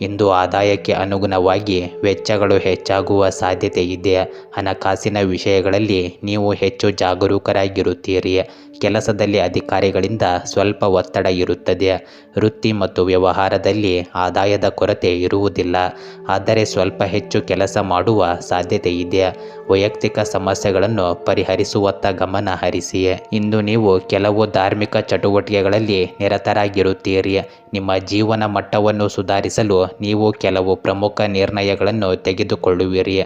ಇಂದು ಆದಾಯಕ್ಕೆ ಅನುಗುಣವಾಗಿ ವೆಚ್ಚಗಳು ಹೆಚ್ಚಾಗುವ ಸಾಧ್ಯತೆ ಇದೆ. ಹಣಕಾಸಿನ ವಿಷಯಗಳಲ್ಲಿ ನೀವು ಹೆಚ್ಚು ಜಾಗರೂಕರಾಗಿರುತ್ತೀರಿ. ಕೆಲಸದಲ್ಲಿ ಅಧಿಕಾರಿಗಳಿಂದ ಸ್ವಲ್ಪ ಒತ್ತಡ ಇರುತ್ತದೆ. ವೃತ್ತಿ ಮತ್ತು ವ್ಯವಹಾರದಲ್ಲಿ ಆದಾಯದ ಕೊರತೆ ಇರುವುದಿಲ್ಲ. ಆದರೆ ಸ್ವಲ್ಪ ಹೆಚ್ಚು ಕೆಲಸ ಮಾಡುವ ಸಾಧ್ಯತೆ ಇದೆ. ವೈಯಕ್ತಿಕ ಸಮಸ್ಯೆಗಳನ್ನು ಪರಿಹರಿಸುವತ್ತ ಗಮನ ಹರಿಸಿ. ಇಂದು ನೀವು ಕೆಲವು ಧಾರ್ಮಿಕ ಚಟುವಟಿಕೆಗಳಲ್ಲಿ ನಿರತರಾಗಿರುತ್ತೀರಿ. ನಿಮ್ಮ ಜೀವನ ಮಟ್ಟವನ್ನು ಸುಧಾರಿಸಲು ನೀವು ಕೆಲವು ಪ್ರಮುಖ ನಿರ್ಣಯಗಳನ್ನು ತೆಗೆದುಕೊಳ್ಳುವಿರಿ.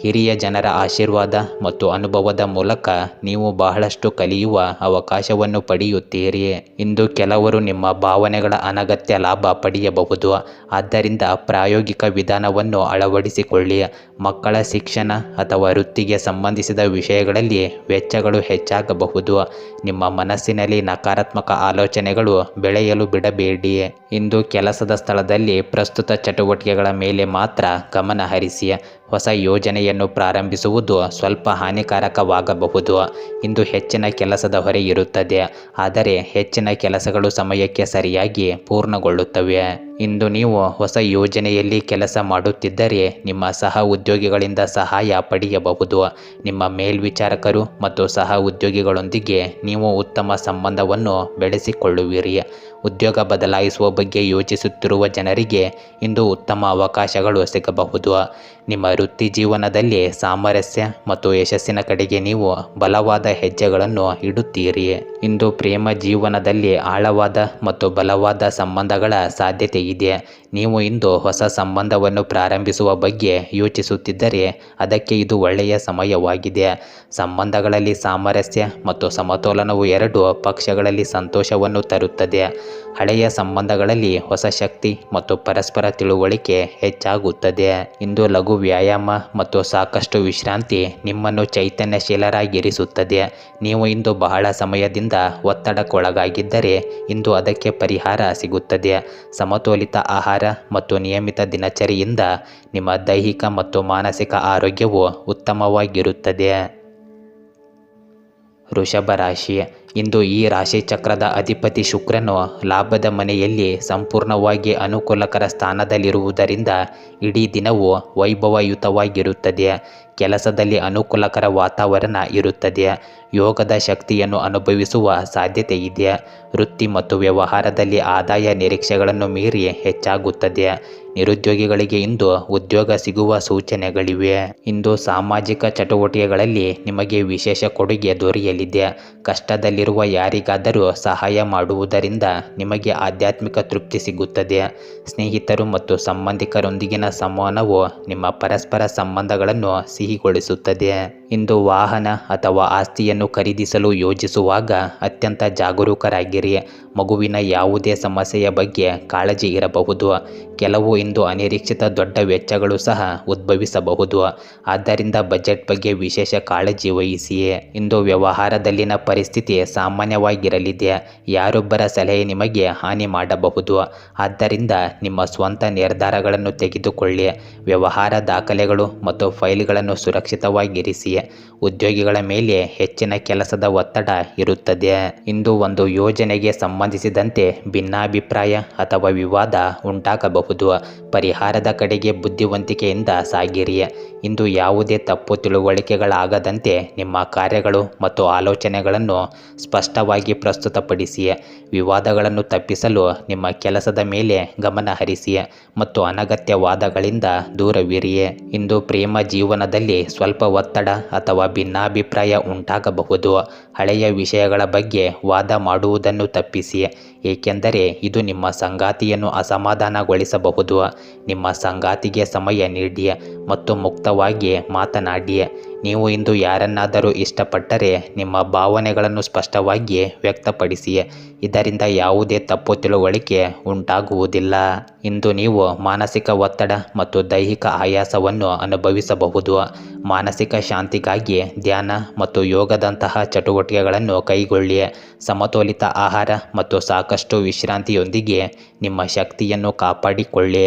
ಹಿರಿಯ ಜನರ ಆಶೀರ್ವಾದ ಮತ್ತು ಅನುಭವದ ಮೂಲಕ ನೀವು ಬಹಳಷ್ಟು ಕಲಿಯುವ ಅವಕಾಶವನ್ನು ಪಡೆಯುತ್ತೀರಿ. ಇಂದು ಕೆಲವರು ನಿಮ್ಮ ಭಾವನೆಗಳ ಅನಗತ್ಯ ಲಾಭ ಪಡೆಯಬಹುದು. ಆದ್ದರಿಂದ ಪ್ರಾಯೋಗಿಕ ವಿಧಾನವನ್ನು ಅಳವಡಿಸಿಕೊಳ್ಳಿ. ಮಕ್ಕಳ ಶಿಕ್ಷಣ ಅಥವಾ ವೃತ್ತಿಗೆ ಸಂಬಂಧಿಸಿದ ವಿಷಯಗಳಲ್ಲಿ ವೆಚ್ಚಗಳು ಹೆಚ್ಚಾಗಬಹುದು. ನಿಮ್ಮ ಮನಸ್ಸಿನಲ್ಲಿ ನಕಾರಾತ್ಮಕ ಆಲೋಚನೆಗಳು ಬೆಳೆಯಲು ಬಿಡಬೇಡಿ. ಇಂದು ಕೆಲಸದ ಸ್ಥಳದಲ್ಲಿ ಪ್ರಸ್ತುತ ಚಟುವಟಿಕೆಗಳ ಮೇಲೆ ಮಾತ್ರ ಗಮನ ಹರಿಸಿ. ಹೊಸ ಯೋಜನೆಯನ್ನು ಪ್ರಾರಂಭಿಸುವುದು ಸ್ವಲ್ಪ ಹಾನಿಕಾರಕವಾಗಬಹುದು. ಇಂದು ಹೆಚ್ಚಿನ ಕೆಲಸದ ಹೊರೆ ಇರುತ್ತದೆ. ಆದರೆ ಹೆಚ್ಚಿನ ಕೆಲಸಗಳು ಸಮಯಕ್ಕೆ ಸರಿಯಾಗಿ ಪೂರ್ಣಗೊಳ್ಳುತ್ತವೆ. ಇಂದು ನೀವು ಹೊಸ ಯೋಜನೆಯಲ್ಲಿ ಕೆಲಸ ಮಾಡುತ್ತಿದ್ದರೆ ನಿಮ್ಮ ಸಹ ಉದ್ಯೋಗಿಗಳಿಂದ ಸಹಾಯ ಪಡೆಯಬಹುದು. ನಿಮ್ಮ ಮೇಲ್ವಿಚಾರಕರು ಮತ್ತು ಸಹ ಉದ್ಯೋಗಿಗಳೊಂದಿಗೆ ನೀವು ಉತ್ತಮ ಸಂಬಂಧವನ್ನು ಬೆಳೆಸಿಕೊಳ್ಳುವಿರಿ. ಉದ್ಯೋಗ ಬದಲಾಯಿಸುವ ಬಗ್ಗೆ ಯೋಚಿಸುತ್ತಿರುವ ಜನರಿಗೆ ಇಂದು ಉತ್ತಮ ಅವಕಾಶಗಳು ಸಿಗಬಹುದು. ನಿಮ್ಮ ವೃತ್ತಿ ಜೀವನದಲ್ಲಿ ಸಾಮರಸ್ಯ ಮತ್ತು ಯಶಸ್ಸಿನ ಕಡೆಗೆ ನೀವು ಬಲವಾದ ಹೆಜ್ಜೆಗಳನ್ನು ಇಡುತ್ತೀರಿ. ಇಂದು ಪ್ರೇಮ ಜೀವನದಲ್ಲಿ ಆಳವಾದ ಮತ್ತು ಬಲವಾದ ಸಂಬಂಧಗಳ ಸಾಧ್ಯತೆ ಇದೆ. ನೀವು ಇಂದು ಹೊಸ ಸಂಬಂಧವನ್ನು ಪ್ರಾರಂಭಿಸುವ ಬಗ್ಗೆ ಯೋಚಿಸುತ್ತಿದ್ದರೆ ಅದಕ್ಕೆ ಇದು ಒಳ್ಳೆಯ ಸಮಯವಾಗಿದೆ. ಸಂಬಂಧಗಳಲ್ಲಿ ಸಾಮರಸ್ಯ ಮತ್ತು ಸಮತೋಲನವು ಎರಡು ಪಕ್ಷಗಳಲ್ಲಿ ಸಂತೋಷವನ್ನು ತರುತ್ತದೆ. ಹಳೆಯ ಸಂಬಂಧಗಳಲ್ಲಿ ಹೊಸ ಶಕ್ತಿ ಮತ್ತು ಪರಸ್ಪರ ತಿಳುವಳಿಕೆ ಹೆಚ್ಚಾಗುತ್ತದೆ. ಇಂದು ಲಘು ವ್ಯಾಯಾಮ ಮತ್ತು ಸಾಕಷ್ಟು ವಿಶ್ರಾಂತಿ ನಿಮ್ಮನ್ನು ಚೈತನ್ಯಶೀಲರಾಗಿರಿಸುತ್ತದೆ. ನೀವು ಇಂದು ಬಹಳ ಸಮಯದಿಂದ ಒತ್ತಡಕ್ಕೊಳಗಾಗಿದ್ದರೆ ಇಂದು ಅದಕ್ಕೆ ಪರಿಹಾರ ಸಿಗುತ್ತದೆ. ಸಮತೋಲಿತ ಆಹಾರ ಮತ್ತು ನಿಯಮಿತ ದಿನಚರಿಯಿಂದ ನಿಮ್ಮ ದೈಹಿಕ ಮತ್ತು ಮಾನಸಿಕ ಆರೋಗ್ಯವು ಉತ್ತಮವಾಗಿರುತ್ತದೆ. ವೃಷಭ ರಾಶಿ ಇಂದು ಈ ರಾಶಿ ಚಕ್ರದ ಅಧಿಪತಿ ಶುಕ್ರನು ಲಾಭದ ಮನೆಯಲ್ಲಿ ಸಂಪೂರ್ಣವಾಗಿ ಅನುಕೂಲಕರ ಸ್ಥಾನದಲ್ಲಿರುವುದರಿಂದ ಇಡೀ ದಿನವು ವೈಭವಯುತವಾಗಿರುತ್ತದೆ. ಕೆಲಸದಲ್ಲಿ ಅನುಕೂಲಕರ ವಾತಾವರಣ ಇರುತ್ತದೆ. ಯೋಗದ ಶಕ್ತಿಯನ್ನು ಅನುಭವಿಸುವ ಸಾಧ್ಯತೆ ಇದೆ ವೃತ್ತಿ ಮತ್ತು ವ್ಯವಹಾರದಲ್ಲಿ ಆದಾಯ ನಿರೀಕ್ಷೆಗಳನ್ನು ಮೀರಿ ಹೆಚ್ಚಾಗುತ್ತದೆ. ನಿರುದ್ಯೋಗಿಗಳಿಗೆ ಇಂದು ಉದ್ಯೋಗ ಸಿಗುವ ಸೂಚನೆಗಳಿವೆ. ಇಂದು ಸಾಮಾಜಿಕ ಚಟುವಟಿಕೆಗಳಲ್ಲಿ ನಿಮಗೆ ವಿಶೇಷ ಕೊಡುಗೆ ದೊರೆಯಲಿದೆ. ಕಷ್ಟದಲ್ಲಿರುವ ಯಾರಿಗಾದರೂ ಸಹಾಯ ಮಾಡುವುದರಿಂದ ನಿಮಗೆ ಆಧ್ಯಾತ್ಮಿಕ ತೃಪ್ತಿ ಸಿಗುತ್ತದೆ. ಸ್ನೇಹಿತರು ಮತ್ತು ಸಂಬಂಧಿಕರೊಂದಿಗಿನ ಸಂವಹನವು ನಿಮ್ಮ ಪರಸ್ಪರ ಸಂಬಂಧಗಳನ್ನು ಸಿಹಿಗೊಳಿಸುತ್ತದೆ. ಇಂದು ವಾಹನ ಅಥವಾ ಆಸ್ತಿಯನ್ನು ಖರೀದಿಸಲು ಯೋಜಿಸುವಾಗ ಅತ್ಯಂತ ಜಾಗರೂಕರಾಗಿರಿ. ಮಗುವಿನ ಯಾವುದೇ ಸಮಸ್ಯೆಯ ಬಗ್ಗೆ ಕಾಳಜಿ ಇರಬಹುದು. ಕೆಲವು ಇಂದು ಅನಿರೀಕ್ಷಿತ ದೊಡ್ಡ ವೆಚ್ಚಗಳು ಸಹ ಉದ್ಭವಿಸಬಹುದು. ಆದ್ದರಿಂದ ಬಜೆಟ್ ಬಗ್ಗೆ ವಿಶೇಷ ಕಾಳಜಿ ವಹಿಸಿಯೇ. ಇಂದು ವ್ಯವಹಾರದಲ್ಲಿನ ಪರಿಸ್ಥಿತಿ ಸಾಮಾನ್ಯವಾಗಿರಲಿದೆ. ಯಾರೊಬ್ಬರ ಸಲಹೆ ನಿಮಗೆ ಹಾನಿ ಮಾಡಬಹುದು. ಆದ್ದರಿಂದ ನಿಮ್ಮ ಸ್ವಂತ ನಿರ್ಧಾರಗಳನ್ನು ತೆಗೆದುಕೊಳ್ಳಿ. ವ್ಯವಹಾರ ದಾಖಲೆಗಳು ಮತ್ತು ಫೈಲ್ಗಳನ್ನು ಸುರಕ್ಷಿತವಾಗಿರಿಸಿ. ಉದ್ಯೋಗಿಗಳ ಮೇಲೆ ಹೆಚ್ಚಿನ ಕೆಲಸದ ಒತ್ತಡ ಇರುತ್ತದೆ. ಇಂದು ಒಂದು ಯೋಜನೆಗೆ ಸಂಬಂಧಿಸಿದಂತೆ ಭಿನ್ನಾಭಿಪ್ರಾಯ ಅಥವಾ ವಿವಾದ ಉಂಟಾಗಬಹುದು. ಪರಿಹಾರದ ಕಡೆಗೆ ಬುದ್ಧಿವಂತಿಕೆಯಿಂದ ಸಾಗಿರಿ. ಇಂದು ಯಾವುದೇ ತಪ್ಪು ತಿಳುವಳಿಕೆಗಳಾಗದಂತೆ ನಿಮ್ಮ ಕಾರ್ಯಗಳು ಮತ್ತು ಆಲೋಚನೆಗಳನ್ನು ಸ್ಪಷ್ಟವಾಗಿ ಪ್ರಸ್ತುತಪಡಿಸಿ. ವಿವಾದಗಳನ್ನು ತಪ್ಪಿಸಲು ನಿಮ್ಮ ಕೆಲಸದ ಮೇಲೆ ಗಮನ ಹರಿಸಿ ಮತ್ತು ಅನಗತ್ಯ ವಾದಗಳಿಂದ ದೂರವಿರಿ. ಇಂದು ಪ್ರೇಮ ಜೀವನದಲ್ಲಿ ಸ್ವಲ್ಪ ಒತ್ತಡ ಅಥವಾ ಭಿನ್ನಾಭಿಪ್ರಾಯ ಉಂಟಾಗಬಹುದು. ಹಳೆಯ ವಿಷಯಗಳ ಬಗ್ಗೆ ವಾದ ಮಾಡುವುದನ್ನು ತಪ್ಪಿಸಿ. ಏಕೆಂದರೆ ಇದು ನಿಮ್ಮ ಸಂಗಾತಿಯನ್ನು ಅಸಮಾಧಾನಗೊಳಿಸಬಹುದು. ನಿಮ್ಮ ಸಂಗಾತಿಗೆ ಸಮಯ ನೀಡಿ ಮತ್ತು ಮುಕ್ತವಾಗಿ ಮಾತನಾಡಿ. ನೀವು ಇಂದು ಯಾರನ್ನಾದರೂ ಇಷ್ಟಪಟ್ಟರೆ ನಿಮ್ಮ ಭಾವನೆಗಳನ್ನು ಸ್ಪಷ್ಟವಾಗಿ ವ್ಯಕ್ತಪಡಿಸಿ ಇದರಿಂದ ಯಾವುದೇ ತಪ್ಪು ತಿಳುವಳಿಕೆ ಉಂಟಾಗುವುದಿಲ್ಲ. ಇಂದು ನೀವು ಮಾನಸಿಕ ಒತ್ತಡ ಮತ್ತು ದೈಹಿಕ ಆಯಾಸವನ್ನು ಅನುಭವಿಸಬಹುದು. ಮಾನಸಿಕ ಶಾಂತಿಗಾಗಿ ಧ್ಯಾನ ಮತ್ತು ಯೋಗದಂತಹ ಚಟುವಟಿಕೆಗಳನ್ನು ಕೈಗೊಳ್ಳಿ. ಸಮತೋಲಿತ ಆಹಾರ ಮತ್ತು ಸಾಕಷ್ಟು ವಿಶ್ರಾಂತಿಯೊಂದಿಗೆ ನಿಮ್ಮ ಶಕ್ತಿಯನ್ನು ಕಾಪಾಡಿಕೊಳ್ಳಿ.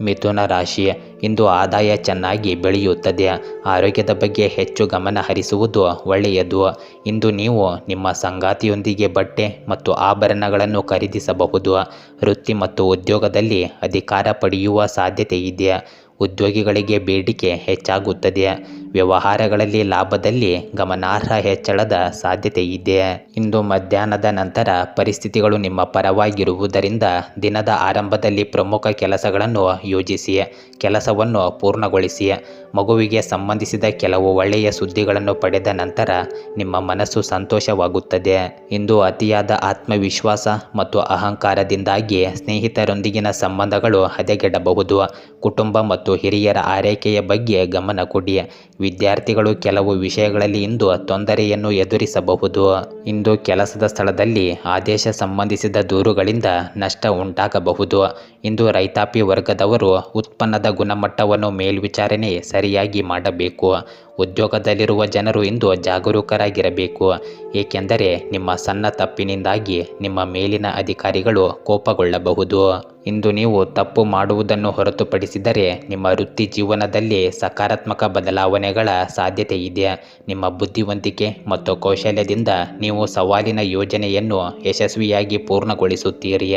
ಮಿಥುನ ರಾಶಿ ಇಂದು ಆದಾಯ ಚೆನ್ನಾಗಿ ಬೆಳೆಯುತ್ತದೆ. ಆರೋಗ್ಯದ ಬಗ್ಗೆ ಹೆಚ್ಚು ಗಮನ ಹರಿಸುವುದು ಒಳ್ಳೆಯದು. ಇಂದು ನೀವು ನಿಮ್ಮ ಸಂಗಾತಿಯೊಂದಿಗೆ ಬಟ್ಟೆ ಮತ್ತು ಆಭರಣಗಳನ್ನು ಖರೀದಿಸಬಹುದು. ವೃತ್ತಿ ಮತ್ತು ಉದ್ಯೋಗದಲ್ಲಿ ಅಧಿಕಾರ ಪಡೆಯುವ ಸಾಧ್ಯತೆ ಇದೆ. ಉದ್ಯೋಗಿಗಳಿಗೆ ಬೇಡಿಕೆ ಹೆಚ್ಚಾಗುತ್ತದೆ. ವ್ಯವಹಾರಗಳಲ್ಲಿ ಲಾಭದಲ್ಲಿ ಗಮನಾರ್ಹ ಹೆಚ್ಚಳದ ಸಾಧ್ಯತೆ ಇದೆ. ಇಂದು ಮಧ್ಯಾಹ್ನದ ನಂತರ ಪರಿಸ್ಥಿತಿಗಳು ನಿಮ್ಮ ಪರವಾಗಿರುವುದರಿಂದ ದಿನದ ಆರಂಭದಲ್ಲಿ ಪ್ರಮುಖ ಕೆಲಸಗಳನ್ನು ಯೋಜಿಸಿ, ಕೆಲಸವನ್ನು ಪೂರ್ಣಗೊಳಿಸಿ. ಮಗುವಿಗೆ ಸಂಬಂಧಿಸಿದ ಕೆಲವು ಒಳ್ಳೆಯ ಸುದ್ದಿಗಳನ್ನು ಪಡೆದ ನಂತರ ನಿಮ್ಮ ಮನಸ್ಸು ಸಂತೋಷವಾಗುತ್ತದೆ. ಇಂದು ಅತಿಯಾದ ಆತ್ಮವಿಶ್ವಾಸ ಮತ್ತು ಅಹಂಕಾರದಿಂದಾಗಿ ಸ್ನೇಹಿತರೊಂದಿಗಿನ ಸಂಬಂಧಗಳು ಹದಗೆಡಬಹುದು. ಕುಟುಂಬ ಮತ್ತು ಹಿರಿಯರ ಆರೈಕೆಯ ಬಗ್ಗೆ ಗಮನ ಕೊಡಿ. ವಿದ್ಯಾರ್ಥಿಗಳು ಕೆಲವು ವಿಷಯಗಳಲ್ಲಿ ಇಂದು ತೊಂದರೆಯನ್ನು ಎದುರಿಸಬಹುದು. ಇಂದು ಕೆಲಸದ ಸ್ಥಳದಲ್ಲಿ ಆದೇಶ ಸಂಬಂಧಿಸಿದ ದೂರುಗಳಿಂದ ನಷ್ಟ ಉಂಟಾಗಬಹುದು. ಇಂದು ರೈತಾಪಿ ವರ್ಗದವರು ಉತ್ಪನ್ನದ ಗುಣಮಟ್ಟವನ್ನು ಮೇಲ್ವಿಚಾರಣೆ ಸರಿಯಾಗಿ ಮಾಡಬೇಕು. ಉದ್ಯೋಗದಲ್ಲಿರುವ ಜನರು ಇಂದು ಜಾಗರೂಕರಾಗಿರಬೇಕು. ಏಕೆಂದರೆ ನಿಮ್ಮ ಸಣ್ಣ ತಪ್ಪಿನಿಂದಾಗಿ ನಿಮ್ಮ ಮೇಲಿನ ಅಧಿಕಾರಿಗಳು ಕೋಪಗೊಳ್ಳಬಹುದು. ಇಂದು ನೀವು ತಪ್ಪು ಮಾಡುವುದನ್ನು ಹೊರತುಪಡಿಸಿದರೆ ನಿಮ್ಮ ವೃತ್ತಿ ಜೀವನದಲ್ಲಿ ಸಕಾರಾತ್ಮಕ ಬದಲಾವಣೆಗಳ ಸಾಧ್ಯತೆ ಇದೆ. ನಿಮ್ಮ ಬುದ್ಧಿವಂತಿಕೆ ಮತ್ತು ಕೌಶಲ್ಯದಿಂದ ನೀವು ಸವಾಲಿನ ಯೋಜನೆಯನ್ನು ಯಶಸ್ವಿಯಾಗಿ ಪೂರ್ಣಗೊಳಿಸುತ್ತೀರಿ.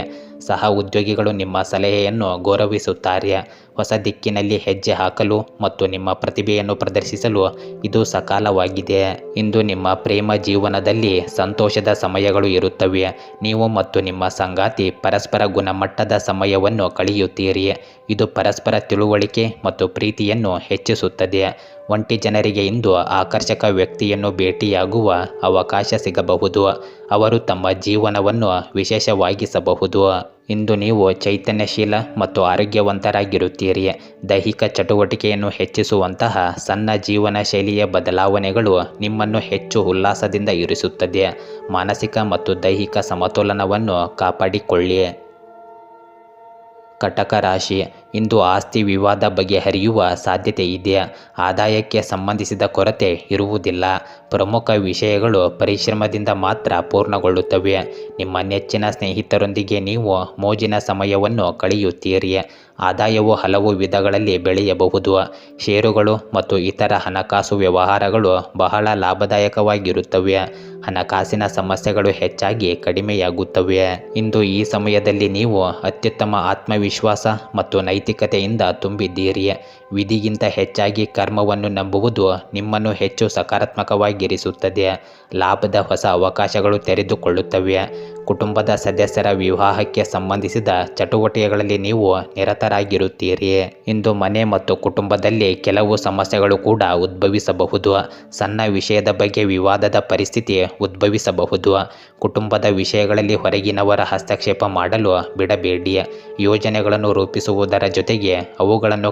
ಸಹ ಉದ್ಯೋಗಿಗಳು ನಿಮ್ಮ ಸಲಹೆಯನ್ನು ಗೌರವಿಸುತ್ತಾರೆ. ಹೊಸ ದಿಕ್ಕಿನಲ್ಲಿ ಹೆಜ್ಜೆ ಹಾಕಲು ಮತ್ತು ನಿಮ್ಮ ಪ್ರತಿಭೆಯನ್ನು ಪ್ರದರ್ಶಿಸಲು ಇದು ಸಕಾಲವಾಗಿದೆ. ಇಂದು ನಿಮ್ಮ ಪ್ರೇಮ ಜೀವನದಲ್ಲಿ ಸಂತೋಷದ ಸಮಯಗಳು ಇರುತ್ತವೆ. ನೀವು ಮತ್ತು ನಿಮ್ಮ ಸಂಗಾತಿ ಪರಸ್ಪರ ಗುಣಮಟ್ಟದ ಸಮಯವನ್ನು ಕಳೆಯುತ್ತೀರಿ. ಇದು ಪರಸ್ಪರ ತಿಳುವಳಿಕೆ ಮತ್ತು ಪ್ರೀತಿಯನ್ನು ಹೆಚ್ಚಿಸುತ್ತದೆ. ಒಂಟಿ ಜನರಿಗೆ ಇಂದು ಆಕರ್ಷಕ ವ್ಯಕ್ತಿಯನ್ನು ಭೇಟಿಯಾಗುವ ಅವಕಾಶ ಸಿಗಬಹುದು. ಅವರು ತಮ್ಮ ಜೀವನವನ್ನು ವಿಶೇಷವಾಗಿಸಬಹುದು. ಇಂದು ನೀವು ಚೈತನ್ಯಶೀಲ ಮತ್ತು ಆರೋಗ್ಯವಂತರಾಗಿರುತ್ತೀರಿ. ದೈಹಿಕ ಚಟುವಟಿಕೆಯನ್ನು ಹೆಚ್ಚಿಸುವಂತಹ ಸಣ್ಣ ಜೀವನ ಶೈಲಿಯ ಬದಲಾವಣೆಗಳು ನಿಮ್ಮನ್ನು ಹೆಚ್ಚು ಉಲ್ಲಾಸದಿಂದ ಇರಿಸುತ್ತದೆ. ಮಾನಸಿಕ ಮತ್ತು ದೈಹಿಕ ಸಮತೋಲನವನ್ನು ಕಾಪಾಡಿಕೊಳ್ಳಿ. ಕಟಕ ರಾಶಿ. ಇಂದು ಆಸ್ತಿ ವಿವಾದ ಬಗೆಹರಿಯುವ ಸಾಧ್ಯತೆ ಇದೆ. ಆದಾಯಕ್ಕೆ ಸಂಬಂಧಿಸಿದ ಕೊರತೆ ಇರುವುದಿಲ್ಲ. ಪ್ರಮುಖ ವಿಷಯಗಳು ಪರಿಶ್ರಮದಿಂದ ಮಾತ್ರ ಪೂರ್ಣಗೊಳ್ಳುತ್ತವೆ. ನಿಮ್ಮ ನೆಚ್ಚಿನ ಸ್ನೇಹಿತರೊಂದಿಗೆ ನೀವು ಮೋಜಿನ ಸಮಯವನ್ನು ಕಳೆಯುತ್ತೀರಿ. ಆದಾಯವು ಹಲವು ವಿಧಗಳಲ್ಲಿ ಬೆಳೆಯಬಹುದು. ಷೇರುಗಳು ಮತ್ತು ಇತರ ಹಣಕಾಸು ವ್ಯವಹಾರಗಳು ಬಹಳ ಲಾಭದಾಯಕವಾಗಿರುತ್ತವೆ. ಹಣಕಾಸಿನ ಸಮಸ್ಯೆಗಳು ಹೆಚ್ಚಾಗಿ ಕಡಿಮೆಯಾಗುತ್ತವೆ. ಇಂದು ಈ ಸಮಯದಲ್ಲಿ ನೀವು ಅತ್ಯುತ್ತಮ ಆತ್ಮವಿಶ್ವಾಸ ಮತ್ತು ನೈತಿಕತೆಯಿಂದ ತುಂಬಿದ್ದೀರಿ ವಿಧಿಗಿಂತ ಹೆಚ್ಚಾಗಿ ಕರ್ಮವನ್ನು ನಂಬುವುದು ನಿಮ್ಮನ್ನು ಹೆಚ್ಚು ಸಕಾರಾತ್ಮಕವಾಗಿರಿಸುತ್ತದೆ. ಲಾಭದ ಹೊಸ ಅವಕಾಶಗಳು ತೆರೆದುಕೊಳ್ಳುತ್ತವೆ. ಕುಟುಂಬದ ಸದಸ್ಯರ ವಿವಾಹಕ್ಕೆ ಸಂಬಂಧಿಸಿದ ಚಟುವಟಿಕೆಗಳಲ್ಲಿ ನೀವು ನಿರತರಾಗಿರುತ್ತೀರಿ. ಇಂದು ಮನೆ ಮತ್ತು ಕುಟುಂಬದಲ್ಲಿ ಕೆಲವು ಸಮಸ್ಯೆಗಳು ಕೂಡ ಉದ್ಭವಿಸಬಹುದು. ಸಣ್ಣ ವಿಷಯದ ಬಗ್ಗೆ ವಿವಾದದ ಪರಿಸ್ಥಿತಿ ಉದ್ಭವಿಸಬಹುದು. ಕುಟುಂಬದ ವಿಷಯಗಳಲ್ಲಿ ಹೊರಗಿನವರ ಹಸ್ತಕ್ಷೇಪ ಮಾಡಲು ಬಿಡಬೇಡಿ. ಯೋಜನೆಗಳನ್ನು ರೂಪಿಸುವುದರ ಜೊತೆಗೆ ಅವುಗಳನ್ನು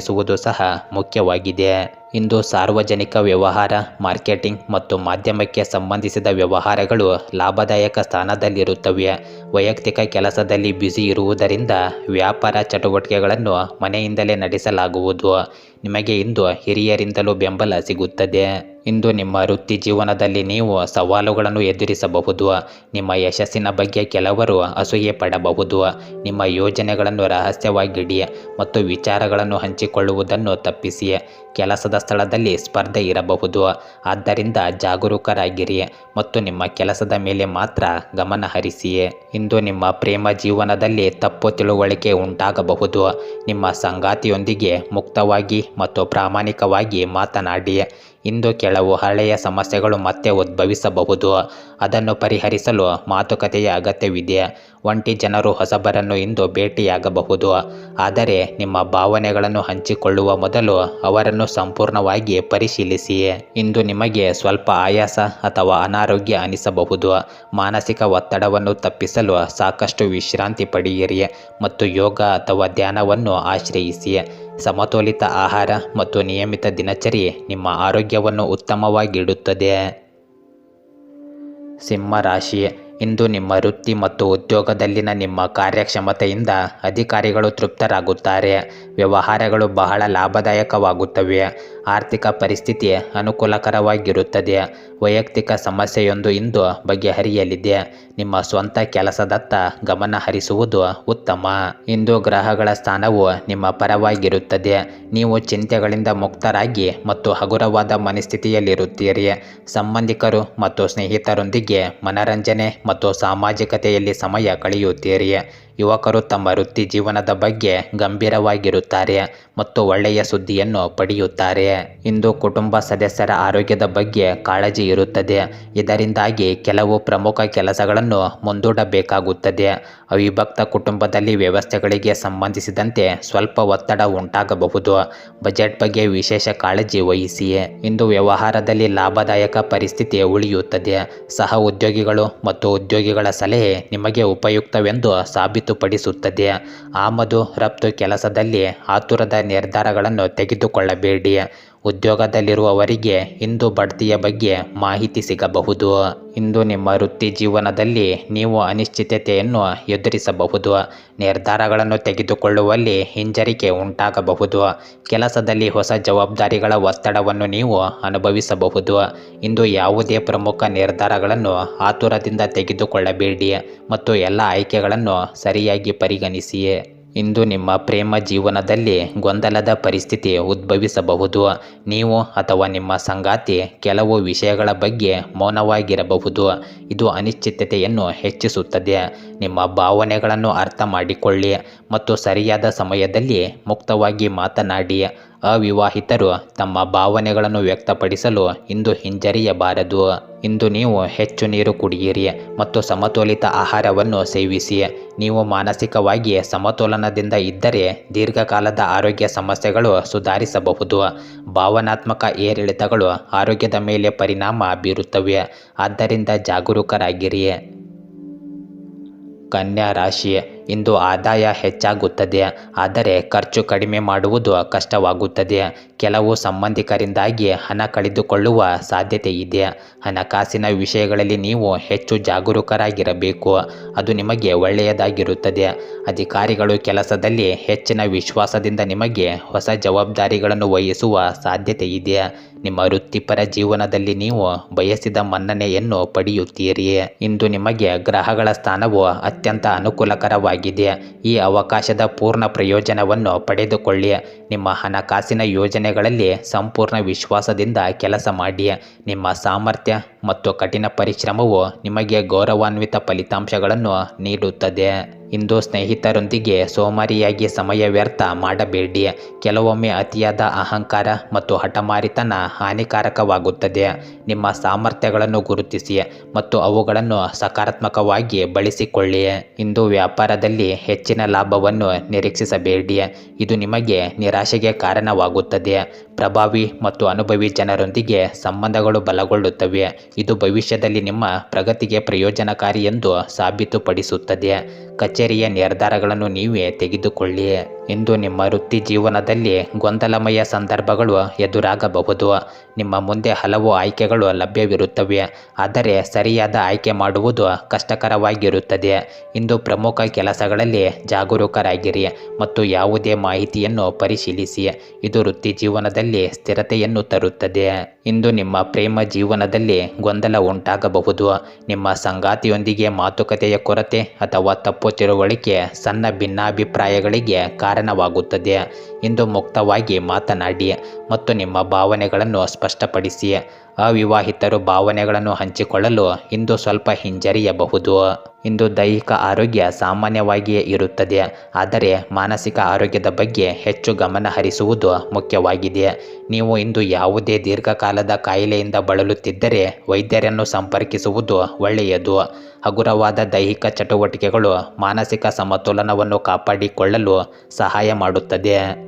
ಕಾರ್ಯಗತಗೊಳಿಸುವುದು ಸಹ ಮುಖ್ಯವಾಗಿದೆ. ಇಂದು ಸಾರ್ವಜನಿಕ ವ್ಯವಹಾರ, ಮಾರ್ಕೆಟಿಂಗ್ ಮತ್ತು ಮಾಧ್ಯಮಕ್ಕೆ ಸಂಬಂಧಿಸಿದ ವ್ಯವಹಾರಗಳು ಲಾಭದಾಯಕ ಸ್ಥಾನದಲ್ಲಿರುತ್ತವೆ. ವೈಯಕ್ತಿಕ ಕೆಲಸದಲ್ಲಿ ಬ್ಯುಸಿ ಇರುವುದರಿಂದ ವ್ಯಾಪಾರ ಚಟುವಟಿಕೆಗಳನ್ನು ಮನೆಯಿಂದಲೇ ನಡೆಸಲಾಗುವುದು. ನಿಮಗೆ ಇಂದು ಹಿರಿಯರಿಂದಲೂ ಬೆಂಬಲ ಸಿಗುತ್ತದೆ. ಇಂದು ನಿಮ್ಮ ವೃತ್ತಿ ಜೀವನದಲ್ಲಿ ನೀವು ಸವಾಲುಗಳನ್ನು ಎದುರಿಸಬಹುದು. ನಿಮ್ಮ ಯಶಸ್ಸಿನ ಬಗ್ಗೆ ಕೆಲವರು ಅಸೂಯೆ ಪಡಬಹುದು. ನಿಮ್ಮ ಯೋಜನೆಗಳನ್ನು ರಹಸ್ಯವಾಗಿಡಿ ಮತ್ತು ವಿಚಾರಗಳನ್ನು ಹಂಚಿಕೊಳ್ಳುವುದನ್ನು ತಪ್ಪಿಸಿ. ಕೆಲಸದ ಸ್ಥಳದಲ್ಲಿ ಸ್ಪರ್ಧೆ ಇರಬಹುದು. ಆದ್ದರಿಂದ ಜಾಗರೂಕರಾಗಿರಿ ಮತ್ತು ನಿಮ್ಮ ಕೆಲಸದ ಮೇಲೆ ಮಾತ್ರ ಗಮನ ಹರಿಸಿ. ಇಂದು ನಿಮ್ಮ ಪ್ರೇಮ ಜೀವನದಲ್ಲಿ ತಪ್ಪು ತಿಳುವಳಿಕೆ ಉಂಟಾಗಬಹುದು. ನಿಮ್ಮ ಸಂಗಾತಿಯೊಂದಿಗೆ ಮುಕ್ತವಾಗಿ ಮತ್ತು ಪ್ರಾಮಾಣಿಕವಾಗಿ ಮಾತನಾಡಿ. ಇಂದು ಕೆಲವು ಹಳೆಯ ಸಮಸ್ಯೆಗಳು ಮತ್ತೆ ಉದ್ಭವಿಸಬಹುದು. ಅದನ್ನು ಪರಿಹರಿಸಲು ಮಾತುಕತೆಯ ಅಗತ್ಯವಿದೆ. ಒಂಟಿ ಜನರು ಹೊಸಬರನ್ನು ಇಂದು ಭೇಟಿಯಾಗಬಹುದು. ಆದರೆ ನಿಮ್ಮ ಭಾವನೆಗಳನ್ನು ಹಂಚಿಕೊಳ್ಳುವ ಮೊದಲು ಅವರನ್ನು ಸಂಪೂರ್ಣವಾಗಿ ಪರಿಶೀಲಿಸಿ. ಇಂದು ನಿಮಗೆ ಸ್ವಲ್ಪ ಆಯಾಸ ಅಥವಾ ಅನಾರೋಗ್ಯ ಅನಿಸಬಹುದು. ಮಾನಸಿಕ ಒತ್ತಡವನ್ನು ತಪ್ಪಿಸಲು ಸಾಕಷ್ಟು ವಿಶ್ರಾಂತಿ ಪಡೆಯಿರಿ ಮತ್ತು ಯೋಗ ಅಥವಾ ಧ್ಯಾನವನ್ನು ಆಶ್ರಯಿಸಿ. ಸಮತೋಲಿತ ಆಹಾರ ಮತ್ತು ನಿಯಮಿತ ದಿನಚರಿ ನಿಮ್ಮ ಆರೋಗ್ಯವನ್ನು ಉತ್ತಮವಾಗಿಡುತ್ತದೆ. ಸಿಂಹ ರಾಶಿ ಇಂದು ನಿಮ್ಮ ವೃತ್ತಿ ಮತ್ತು ಉದ್ಯೋಗದಲ್ಲಿನ ನಿಮ್ಮ ಕಾರ್ಯಕ್ಷಮತೆಯಿಂದ ಅಧಿಕಾರಿಗಳು ತೃಪ್ತರಾಗುತ್ತಾರೆ. ವ್ಯವಹಾರಗಳು ಬಹಳ ಲಾಭದಾಯಕವಾಗುತ್ತವೆ. ಆರ್ಥಿಕ ಪರಿಸ್ಥಿತಿ ಅನುಕೂಲಕರವಾಗಿರುತ್ತದೆ. ವೈಯಕ್ತಿಕ ಸಮಸ್ಯೆಯೊಂದು ಇಂದು ಬಗೆಹರಿಯಲಿದೆ. ನಿಮ್ಮ ಸ್ವಂತ ಕೆಲಸದತ್ತ ಗಮನ ಹರಿಸುವುದು ಉತ್ತಮ. ಇಂದು ಗ್ರಹಗಳ ಸ್ಥಾನವು ನಿಮ್ಮ ಪರವಾಗಿರುತ್ತದೆ. ನೀವು ಚಿಂತೆಗಳಿಂದ ಮುಕ್ತರಾಗಿ ಮತ್ತು ಹಗುರವಾದ ಮನಸ್ಥಿತಿಯಲ್ಲಿರುತ್ತೀರಿ. ಸಂಬಂಧಿಕರು ಮತ್ತು ಸ್ನೇಹಿತರೊಂದಿಗೆ ಮನರಂಜನೆ ಮತ್ತು ಸಾಮಾಜಿಕತೆಯಲ್ಲಿ ಸಮಯ ಕಳೆಯುತ್ತೀರಿ. ಯುವಕರು ತಮ್ಮ ವೃತ್ತಿ ಜೀವನದ ಬಗ್ಗೆ ಗಂಭೀರವಾಗಿರುತ್ತಾರೆ ಮತ್ತು ಒಳ್ಳೆಯ ಸುದ್ದಿಯನ್ನು ಪಡೆಯುತ್ತಾರೆ. ಇಂದು ಕುಟುಂಬ ಸದಸ್ಯರ ಆರೋಗ್ಯದ ಬಗ್ಗೆ ಕಾಳಜಿ ಇರುತ್ತದೆ. ಇದರಿಂದಾಗಿ ಕೆಲವು ಪ್ರಮುಖ ಕೆಲಸಗಳನ್ನು ಮುಂದೂಡಬೇಕಾಗುತ್ತದೆ. ಅವಿಭಕ್ತ ಕುಟುಂಬದಲ್ಲಿ ವ್ಯವಸ್ಥೆಗಳಿಗೆ ಸಂಬಂಧಿಸಿದಂತೆ ಸ್ವಲ್ಪ ಒತ್ತಡ ಉಂಟಾಗಬಹುದು. ಬಜೆಟ್ ಬಗ್ಗೆ ವಿಶೇಷ ಕಾಳಜಿ ವಹಿಸಿ. ಇಂದು ವ್ಯವಹಾರದಲ್ಲಿ ಲಾಭದಾಯಕ ಪರಿಸ್ಥಿತಿ ಉಳಿಯುತ್ತದೆ. ಸಹ ಉದ್ಯೋಗಿಗಳು ಮತ್ತು ಉದ್ಯೋಗಿಗಳ ಸಲಹೆ ನಿಮಗೆ ಉಪಯುಕ್ತವೆಂದು ಸಾಬೀತುಪಡಿಸುತ್ತದೆ ಆಮದು ರಫ್ತು ಕೆಲಸದಲ್ಲಿ ಆತುರದ ನಿರ್ಧಾರಗಳನ್ನು ತೆಗೆದುಕೊಳ್ಳಬೇಡಿ. ಉದ್ಯೋಗದಲ್ಲಿರುವವರಿಗೆ ಇಂದು ಬಡ್ತಿಯ ಬಗ್ಗೆ ಮಾಹಿತಿ ಸಿಗಬಹುದು. ಇಂದು ನಿಮ್ಮ ವೃತ್ತಿ ಜೀವನದಲ್ಲಿ ನೀವು ಅನಿಶ್ಚಿತತೆಯನ್ನು ಎದುರಿಸಬಹುದು. ನಿರ್ಧಾರಗಳನ್ನು ತೆಗೆದುಕೊಳ್ಳುವಲ್ಲಿ ಹಿಂಜರಿಕೆ ಉಂಟಾಗಬಹುದು. ಕೆಲಸದಲ್ಲಿ ಹೊಸ ಜವಾಬ್ದಾರಿಗಳ ಒತ್ತಡವನ್ನು ನೀವು ಅನುಭವಿಸಬಹುದು. ಇಂದು ಯಾವುದೇ ಪ್ರಮುಖ ನಿರ್ಧಾರಗಳನ್ನು ಆತುರದಿಂದ ತೆಗೆದುಕೊಳ್ಳಬೇಡಿ ಮತ್ತು ಎಲ್ಲ ಆಯ್ಕೆಗಳನ್ನು ಸರಿಯಾಗಿ ಪರಿಗಣಿಸಿ. ಇಂದು ನಿಮ್ಮ ಪ್ರೇಮ ಜೀವನದಲ್ಲಿ ಗೊಂದಲದ ಪರಿಸ್ಥಿತಿ ಉದ್ಭವಿಸಬಹುದು. ನೀವು ಅಥವಾ ನಿಮ್ಮ ಸಂಗಾತಿ ಕೆಲವು ವಿಷಯಗಳ ಬಗ್ಗೆ ಮೌನವಾಗಿರಬಹುದು. ಇದು ಅನಿಶ್ಚಿತತೆಯನ್ನು ಹೆಚ್ಚಿಸುತ್ತದೆ. ನಿಮ್ಮ ಭಾವನೆಗಳನ್ನು ಅರ್ಥ ಮಾಡಿಕೊಳ್ಳಿ. ಮತ್ತು ಸರಿಯಾದ ಸಮಯದಲ್ಲಿ ಮುಕ್ತವಾಗಿ ಮಾತನಾಡಿ, ಅವಿವಾಹಿತರು ತಮ್ಮ ಭಾವನೆಗಳನ್ನು ವ್ಯಕ್ತಪಡಿಸಲು ಇಂದು ಹಿಂಜರಿಯಬಾರದು. ಇಂದು ನೀವು ಹೆಚ್ಚು ನೀರು ಕುಡಿಯಿರಿ ಮತ್ತು ಸಮತೋಲಿತ ಆಹಾರವನ್ನು ಸೇವಿಸಿ. ನೀವು ಮಾನಸಿಕವಾಗಿ ಸಮತೋಲನದಿಂದ ಇದ್ದರೆ ದೀರ್ಘಕಾಲದ ಆರೋಗ್ಯ ಸಮಸ್ಯೆಗಳು ಸುಧಾರಿಸಬಹುದು. ಭಾವನಾತ್ಮಕ ಏರಿಳಿತಗಳು ಆರೋಗ್ಯದ ಮೇಲೆ ಪರಿಣಾಮ ಬೀರುತ್ತವೆ. ಆದ್ದರಿಂದ ಜಾಗರೂಕರಾಗಿರಿ. ಕನ್ಯಾ ರಾಶಿ ಇಂದು ಆದಾಯ ಹೆಚ್ಚಾಗುತ್ತದೆ. ಆದರೆ ಖರ್ಚು ಕಡಿಮೆ ಮಾಡುವುದು ಕಷ್ಟವಾಗುತ್ತದೆ. ಕೆಲವು ಸಂಬಂಧಿಕರಿಂದಾಗಿ ಹಣ ಕಳೆದುಕೊಳ್ಳುವ ಸಾಧ್ಯತೆ ಇದೆ ಹಣಕಾಸಿನ ವಿಷಯಗಳಲ್ಲಿ ನೀವು ಹೆಚ್ಚು ಜಾಗರೂಕರಾಗಿರಬೇಕು. ಅದು ನಿಮಗೆ ಒಳ್ಳೆಯದಾಗಿರುತ್ತದೆ. ಅಧಿಕಾರಿಗಳು ಕೆಲಸದಲ್ಲಿ ಹೆಚ್ಚಿನ ವಿಶ್ವಾಸದಿಂದ ನಿಮಗೆ ಹೊಸ ಜವಾಬ್ದಾರಿಗಳನ್ನು ವಹಿಸುವ ಸಾಧ್ಯತೆ ಇದೆ ನಿಮ್ಮ ವೃತ್ತಿಪರ ಜೀವನದಲ್ಲಿ ನೀವು ಬಯಸಿದ ಮನ್ನಣೆಯನ್ನು ಪಡೆಯುತ್ತೀರಿ. ಇಂದು ನಿಮಗೆ ಗ್ರಹಗಳ ಸ್ಥಾನವು ಅತ್ಯಂತ ಅನುಕೂಲಕರವಾಗಿದೆ. ಈ ಅವಕಾಶದ ಪೂರ್ಣ ಪ್ರಯೋಜನವನ್ನು ಪಡೆದುಕೊಳ್ಳಿ. ನಿಮ್ಮ ಹಣಕಾಸಿನ ಯೋಜನೆಗಳಲ್ಲಿ ಸಂಪೂರ್ಣ ವಿಶ್ವಾಸದಿಂದ ಕೆಲಸ ಮಾಡಿ. ನಿಮ್ಮ ಸಾಮರ್ಥ್ಯ ಮತ್ತು ಕಠಿಣ ಪರಿಶ್ರಮವು ನಿಮಗೆ ಗೌರವಾನ್ವಿತ ಫಲಿತಾಂಶಗಳನ್ನು ನೀಡುತ್ತದೆ. ಇಂದು ಸ್ನೇಹಿತರೊಂದಿಗೆ ಸೋಮಾರಿಯಾಗಿ ಸಮಯ ವ್ಯರ್ಥ ಮಾಡಬೇಡಿ. ಕೆಲವೊಮ್ಮೆ ಅತಿಯಾದ ಅಹಂಕಾರ ಮತ್ತು ಹಠಮಾರಿತನ ಹಾನಿಕಾರಕವಾಗುತ್ತದೆ. ನಿಮ್ಮ ಸಾಮರ್ಥ್ಯಗಳನ್ನು ಗುರುತಿಸಿ ಮತ್ತು ಅವುಗಳನ್ನು ಸಕಾರಾತ್ಮಕವಾಗಿ ಬಳಸಿಕೊಳ್ಳಿ. ಇಂದು ವ್ಯಾಪಾರದಲ್ಲಿ ಹೆಚ್ಚಿನ ಲಾಭವನ್ನು ನಿರೀಕ್ಷಿಸಬೇಡಿ. ಇದು ನಿಮಗೆ ನಿರಾಶೆಗೆ ಕಾರಣವಾಗುತ್ತದೆ. ಪ್ರಭಾವಿ ಮತ್ತು ಅನುಭವಿ ಜನರೊಂದಿಗೆ ಸಂಬಂಧಗಳು ಬಲಗೊಳ್ಳುತ್ತವೆ. ಇದು ಭವಿಷ್ಯದಲ್ಲಿ ನಿಮ್ಮ ಪ್ರಗತಿಗೆ ಪ್ರಯೋಜನಕಾರಿ ಎಂದು ಸಾಬೀತುಪಡಿಸುತ್ತದೆ. ಕಚೇರಿಯ ನಿರ್ಧಾರಗಳನ್ನು ನೀವೇ ತೆಗೆದುಕೊಳ್ಳಿ. ಇಂದು ನಿಮ್ಮ ವೃತ್ತಿ ಜೀವನದಲ್ಲಿ ಗೊಂದಲಮಯ ಸಂದರ್ಭಗಳು ಎದುರಾಗಬಹುದು. ನಿಮ್ಮ ಮುಂದೆ ಹಲವು ಆಯ್ಕೆಗಳು ಲಭ್ಯವಿರುತ್ತವೆ. ಆದರೆ ಸರಿಯಾದ ಆಯ್ಕೆ ಮಾಡುವುದು ಕಷ್ಟಕರವಾಗಿರುತ್ತದೆ. ಇಂದು ಪ್ರಮುಖ ಕೆಲಸಗಳಲ್ಲಿ ಜಾಗರೂಕರಾಗಿರಿ ಮತ್ತು ಯಾವುದೇ ಮಾಹಿತಿಯನ್ನು ಪರಿಶೀಲಿಸಿ. ಇದು ವೃತ್ತಿ ಜೀವನದಲ್ಲಿ ಸ್ಥಿರತೆಯನ್ನು ತರುತ್ತದೆ. ಇಂದು ನಿಮ್ಮ ಪ್ರೇಮ ಜೀವನದಲ್ಲಿ ಗೊಂದಲ ಉಂಟಾಗಬಹುದು. ನಿಮ್ಮ ಸಂಗಾತಿಯೊಂದಿಗೆ ಮಾತುಕತೆಯ ಕೊರತೆ ಅಥವಾ ತಪ್ಪು ತಿಳುವಳಿಕೆ ಸಣ್ಣ ಭಿನ್ನಾಭಿಪ್ರಾಯಗಳಿಗೆ ಕಾರಣವಾಗುತ್ತದೆ. ಇಂದು ಮುಕ್ತವಾಗಿ ಮಾತನಾಡಿ ಮತ್ತು ನಿಮ್ಮ ಭಾವನೆಗಳನ್ನು ಸ್ಪಷ್ಟಪಡಿಸಿ. ಅವಿವಾಹಿತರು ಭಾವನೆಗಳನ್ನು ಹಂಚಿಕೊಳ್ಳಲು ಇಂದು ಸ್ವಲ್ಪ ಹಿಂಜರಿಯಬಹುದು. ಇಂದು ದೈಹಿಕ ಆರೋಗ್ಯ ಸಾಮಾನ್ಯವಾಗಿಯೇ ಇರುತ್ತದೆ. ಆದರೆ ಮಾನಸಿಕ ಆರೋಗ್ಯದ ಬಗ್ಗೆ ಹೆಚ್ಚು ಗಮನ ಹರಿಸುವುದು ಮುಖ್ಯವಾಗಿದೆ. ನೀವು ಇಂದು ಯಾವುದೇ ದೀರ್ಘಕಾಲದ ಕಾಯಿಲೆಯಿಂದ ಬಳಲುತ್ತಿದ್ದರೆ ವೈದ್ಯರನ್ನು ಸಂಪರ್ಕಿಸುವುದು ಒಳ್ಳೆಯದು. ಹಗುರವಾದ ದೈಹಿಕ ಚಟುವಟಿಕೆಗಳು ಮಾನಸಿಕ ಸಮತೋಲನವನ್ನು ಕಾಪಾಡಿಕೊಳ್ಳಲು ಸಹಾಯ ಮಾಡುತ್ತದೆ.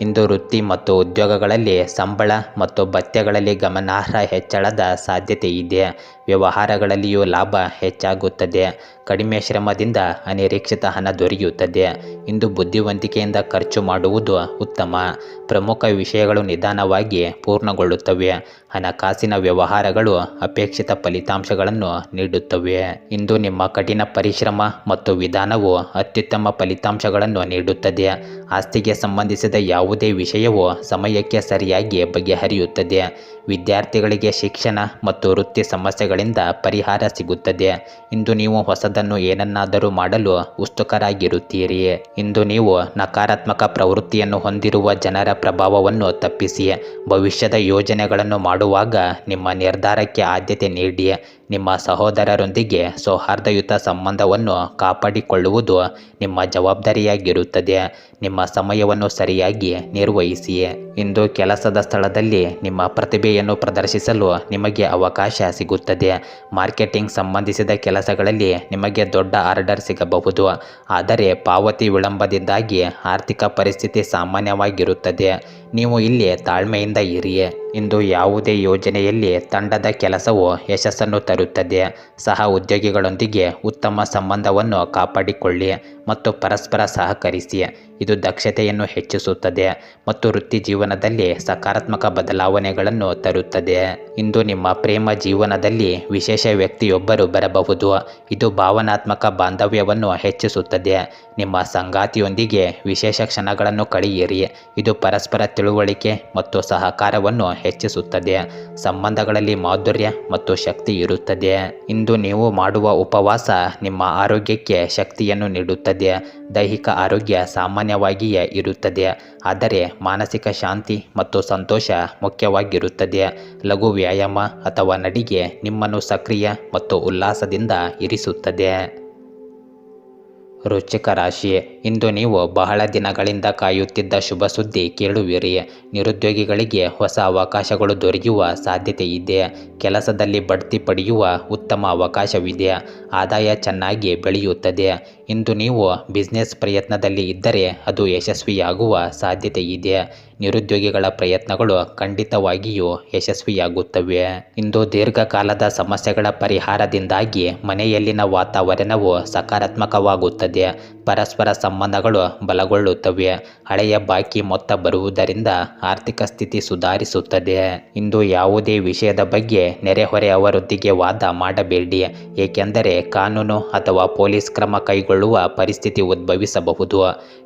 ಇಂದು ವೃತ್ತಿ ಮತ್ತು ಉದ್ಯೋಗಗಳಲ್ಲಿ ಸಂಬಳ ಮತ್ತು ಭತ್ಯಗಳಲ್ಲಿ ಗಮನಾರ್ಹ ಹೆಚ್ಚಳದ ಸಾಧ್ಯತೆ ಇದೆ. ವ್ಯವಹಾರಗಳಲ್ಲಿಯೂ ಲಾಭ ಹೆಚ್ಚಾಗುತ್ತದೆ. ಕಡಿಮೆ ಶ್ರಮದಿಂದ ಅನಿರೀಕ್ಷಿತ ಹಣ ದೊರೆಯುತ್ತದೆ. ಇಂದು ಬುದ್ಧಿವಂತಿಕೆಯಿಂದ ಖರ್ಚು ಮಾಡುವುದು ಉತ್ತಮ. ಪ್ರಮುಖ ವಿಷಯಗಳು ನಿಧಾನವಾಗಿ ಪೂರ್ಣಗೊಳ್ಳುತ್ತವೆ. ಹಣಕಾಸಿನ ವ್ಯವಹಾರಗಳು ಅಪೇಕ್ಷಿತ ಫಲಿತಾಂಶಗಳನ್ನು ನೀಡುತ್ತವೆ. ಇಂದು ನಿಮ್ಮ ಕಠಿಣ ಪರಿಶ್ರಮ ಮತ್ತು ವಿಧಾನವು ಅತ್ಯುತ್ತಮ ಫಲಿತಾಂಶಗಳನ್ನು ನೀಡುತ್ತದೆ. ಆಸ್ತಿಗೆ ಸಂಬಂಧಿಸಿದ ಯಾವುದೇ ವಿಷಯವು ಸಮಯಕ್ಕೆ ಸರಿಯಾಗಿ ಬಗೆಹರಿಯುತ್ತದೆ. ವಿದ್ಯಾರ್ಥಿಗಳಿಗೆ ಶಿಕ್ಷಣ ಮತ್ತು ವೃತ್ತಿ ಸಮಸ್ಯೆಗಳಿಂದ ಪರಿಹಾರ ಸಿಗುತ್ತದೆ. ಇಂದು ನೀವು ಹೊಸದನ್ನು ಏನನ್ನಾದರೂ ಮಾಡಲು ಉತ್ಸುಕರಾಗಿರುತ್ತೀರಿ. ಇಂದು ನೀವು ನಕಾರಾತ್ಮಕ ಪ್ರವೃತ್ತಿಯನ್ನು ಹೊಂದಿರುವ ಜನರ ಪ್ರಭಾವವನ್ನು ತಪ್ಪಿಸಿ. ಭವಿಷ್ಯದ ಯೋಜನೆಗಳನ್ನು ಮಾಡುವಾಗ ನಿಮ್ಮ ನಿರ್ಧಾರಕ್ಕೆ ಆದ್ಯತೆ ನೀಡಿ. ನಿಮ್ಮ ಸಹೋದರರೊಂದಿಗೆ ಸೌಹಾರ್ದಯುತ ಸಂಬಂಧವನ್ನು ಕಾಪಾಡಿಕೊಳ್ಳುವುದು ನಿಮ್ಮ ಜವಾಬ್ದಾರಿಯಾಗಿರುತ್ತದೆ. ನಿಮ್ಮ ಸಮಯವನ್ನು ಸರಿಯಾಗಿ ನಿರ್ವಹಿಸಿ. ಇಂದು ಕೆಲಸದ ಸ್ಥಳದಲ್ಲಿ ನಿಮ್ಮ ಪ್ರತಿಭೆಯನ್ನು ಪ್ರದರ್ಶಿಸಲು ನಿಮಗೆ ಅವಕಾಶ ಸಿಗುತ್ತದೆ. ಮಾರ್ಕೆಟಿಂಗ್ ಸಂಬಂಧಿಸಿದ ಕೆಲಸಗಳಲ್ಲಿ ನಿಮಗೆ ದೊಡ್ಡ ಆರ್ಡರ್ ಸಿಗಬಹುದು. ಆದರೆ ಪಾವತಿ ವಿಳಂಬದಿಂದಾಗಿ ಆರ್ಥಿಕ ಪರಿಸ್ಥಿತಿ ಸಾಮಾನ್ಯವಾಗಿರುತ್ತದೆ. ನೀವು ಇಲ್ಲಿ ತಾಳ್ಮೆಯಿಂದ ಇರಿ ಇಂದು ಯಾವುದೇ ಯೋಜನೆಯಲ್ಲಿ ತಂಡದ ಕೆಲಸವು ಯಶಸ್ಸನ್ನು ತರುತ್ತದೆ. ಸಹ ಉದ್ಯೋಗಿಗಳೊಂದಿಗೆ ಉತ್ತಮ ಸಂಬಂಧವನ್ನು ಕಾಪಾಡಿಕೊಳ್ಳಿ ಮತ್ತು ಪರಸ್ಪರ ಸಹಕರಿಸಿ. ಇದು ದಕ್ಷತೆಯನ್ನು ಹೆಚ್ಚಿಸುತ್ತದೆ ಮತ್ತು ವೃತ್ತಿ ಜೀವನದಲ್ಲಿ ಸಕಾರಾತ್ಮಕ ಬದಲಾವಣೆಗಳನ್ನು ತರುತ್ತದೆ. ಇಂದು ನಿಮ್ಮ ಪ್ರೇಮ ಜೀವನದಲ್ಲಿ ವಿಶೇಷ ವ್ಯಕ್ತಿಯೊಬ್ಬರು ಬರಬಹುದು. ಇದು ಭಾವನಾತ್ಮಕ ಬಾಂಧವ್ಯವನ್ನು ಹೆಚ್ಚಿಸುತ್ತದೆ. ನಿಮ್ಮ ಸಂಗಾತಿಯೊಂದಿಗೆ ವಿಶೇಷ ಕ್ಷಣಗಳನ್ನು ಕಳೆಯಿರಿ. ಇದು ಪರಸ್ಪರ ತಿಳುವಳಿಕೆ ಮತ್ತು ಸಹಕಾರವನ್ನು ಹೆಚ್ಚಿಸುತ್ತದೆ. ಸಂಬಂಧಗಳಲ್ಲಿ ಮಾಧುರ್ಯ ಮತ್ತು ಶಕ್ತಿ ಇರುತ್ತದೆ. ಇಂದು ನೀವು ಮಾಡುವ ಉಪವಾಸ ನಿಮ್ಮ ಆರೋಗ್ಯಕ್ಕೆ ಶಕ್ತಿಯನ್ನು ನೀಡುತ್ತದೆ. ದೈಹಿಕ ಆರೋಗ್ಯ ಸಾಮಾನ್ಯವಾಗಿಯೇ ಇರುತ್ತದೆ. ಆದರೆ ಮಾನಸಿಕ ಶಾಂತಿ ಮತ್ತು ಸಂತೋಷ ಮುಖ್ಯವಾಗಿರುತ್ತದೆ. ಲಘು ವ್ಯಾಯಾಮ ಅಥವಾ ನಡಿಗೆ ನಿಮ್ಮನ್ನು ಸಕ್ರಿಯ ಮತ್ತು ಉಲ್ಲಾಸದಿಂದ ಇರಿಸುತ್ತದೆ. ವೃಶ್ಚಿಕ ರಾಶಿ ಇಂದು ನೀವು ಬಹಳ ದಿನಗಳಿಂದ ಕಾಯುತ್ತಿದ್ದ ಶುಭ ಸುದ್ದಿ ಕೇಳುವಿರಿ. ನಿರುದ್ಯೋಗಿಗಳಿಗೆ ಹೊಸ ಅವಕಾಶಗಳು ದೊರೆಯುವ ಸಾಧ್ಯತೆ ಇದೆ. ಕೆಲಸದಲ್ಲಿ ಬಡ್ತಿ ಪಡೆಯುವ ಉತ್ತಮ ಅವಕಾಶವಿದೆ. ಆದಾಯ ಚೆನ್ನಾಗಿ ಬೆಳೆಯುತ್ತದೆ. ಇಂದು ನೀವು ಬಿಸ್ನೆಸ್ ಪ್ರಯತ್ನದಲ್ಲಿ ಇದ್ದರೆ ಅದು ಯಶಸ್ವಿಯಾಗುವ ಸಾಧ್ಯತೆ ಇದೆ. ನಿರುದ್ಯೋಗಿಗಳ ಪ್ರಯತ್ನಗಳು ಖಂಡಿತವಾಗಿಯೂ ಯಶಸ್ವಿಯಾಗುತ್ತವೆ. ಇಂದು ದೀರ್ಘಕಾಲದ ಸಮಸ್ಯೆಗಳ ಪರಿಹಾರದಿಂದಾಗಿ ಮನೆಯಲ್ಲಿನ ವಾತಾವರಣವು ಸಕಾರಾತ್ಮಕವಾಗುತ್ತದೆ. ಪರಸ್ಪರ ಸಂಬಂಧಗಳು ಬಲಗೊಳ್ಳುತ್ತವೆ. ಹಳೆಯ ಬಾಕಿ ಮೊತ್ತ ಬರುವುದರಿಂದ ಆರ್ಥಿಕ ಸ್ಥಿತಿ ಸುಧಾರಿಸುತ್ತದೆ. ಇಂದು ಯಾವುದೇ ವಿಷಯದ ಬಗ್ಗೆ ನೆರೆಹೊರೆಯವರೊಂದಿಗೆ ವಾದ ಮಾಡಬೇಡಿ. ಏಕೆಂದರೆ ಕಾನೂನು ಅಥವಾ ಪೊಲೀಸ್ ಕ್ರಮ ಕೈಗೊಳ್ಳುವ ಪರಿಸ್ಥಿತಿ ಉದ್ಭವಿಸಬಹುದು.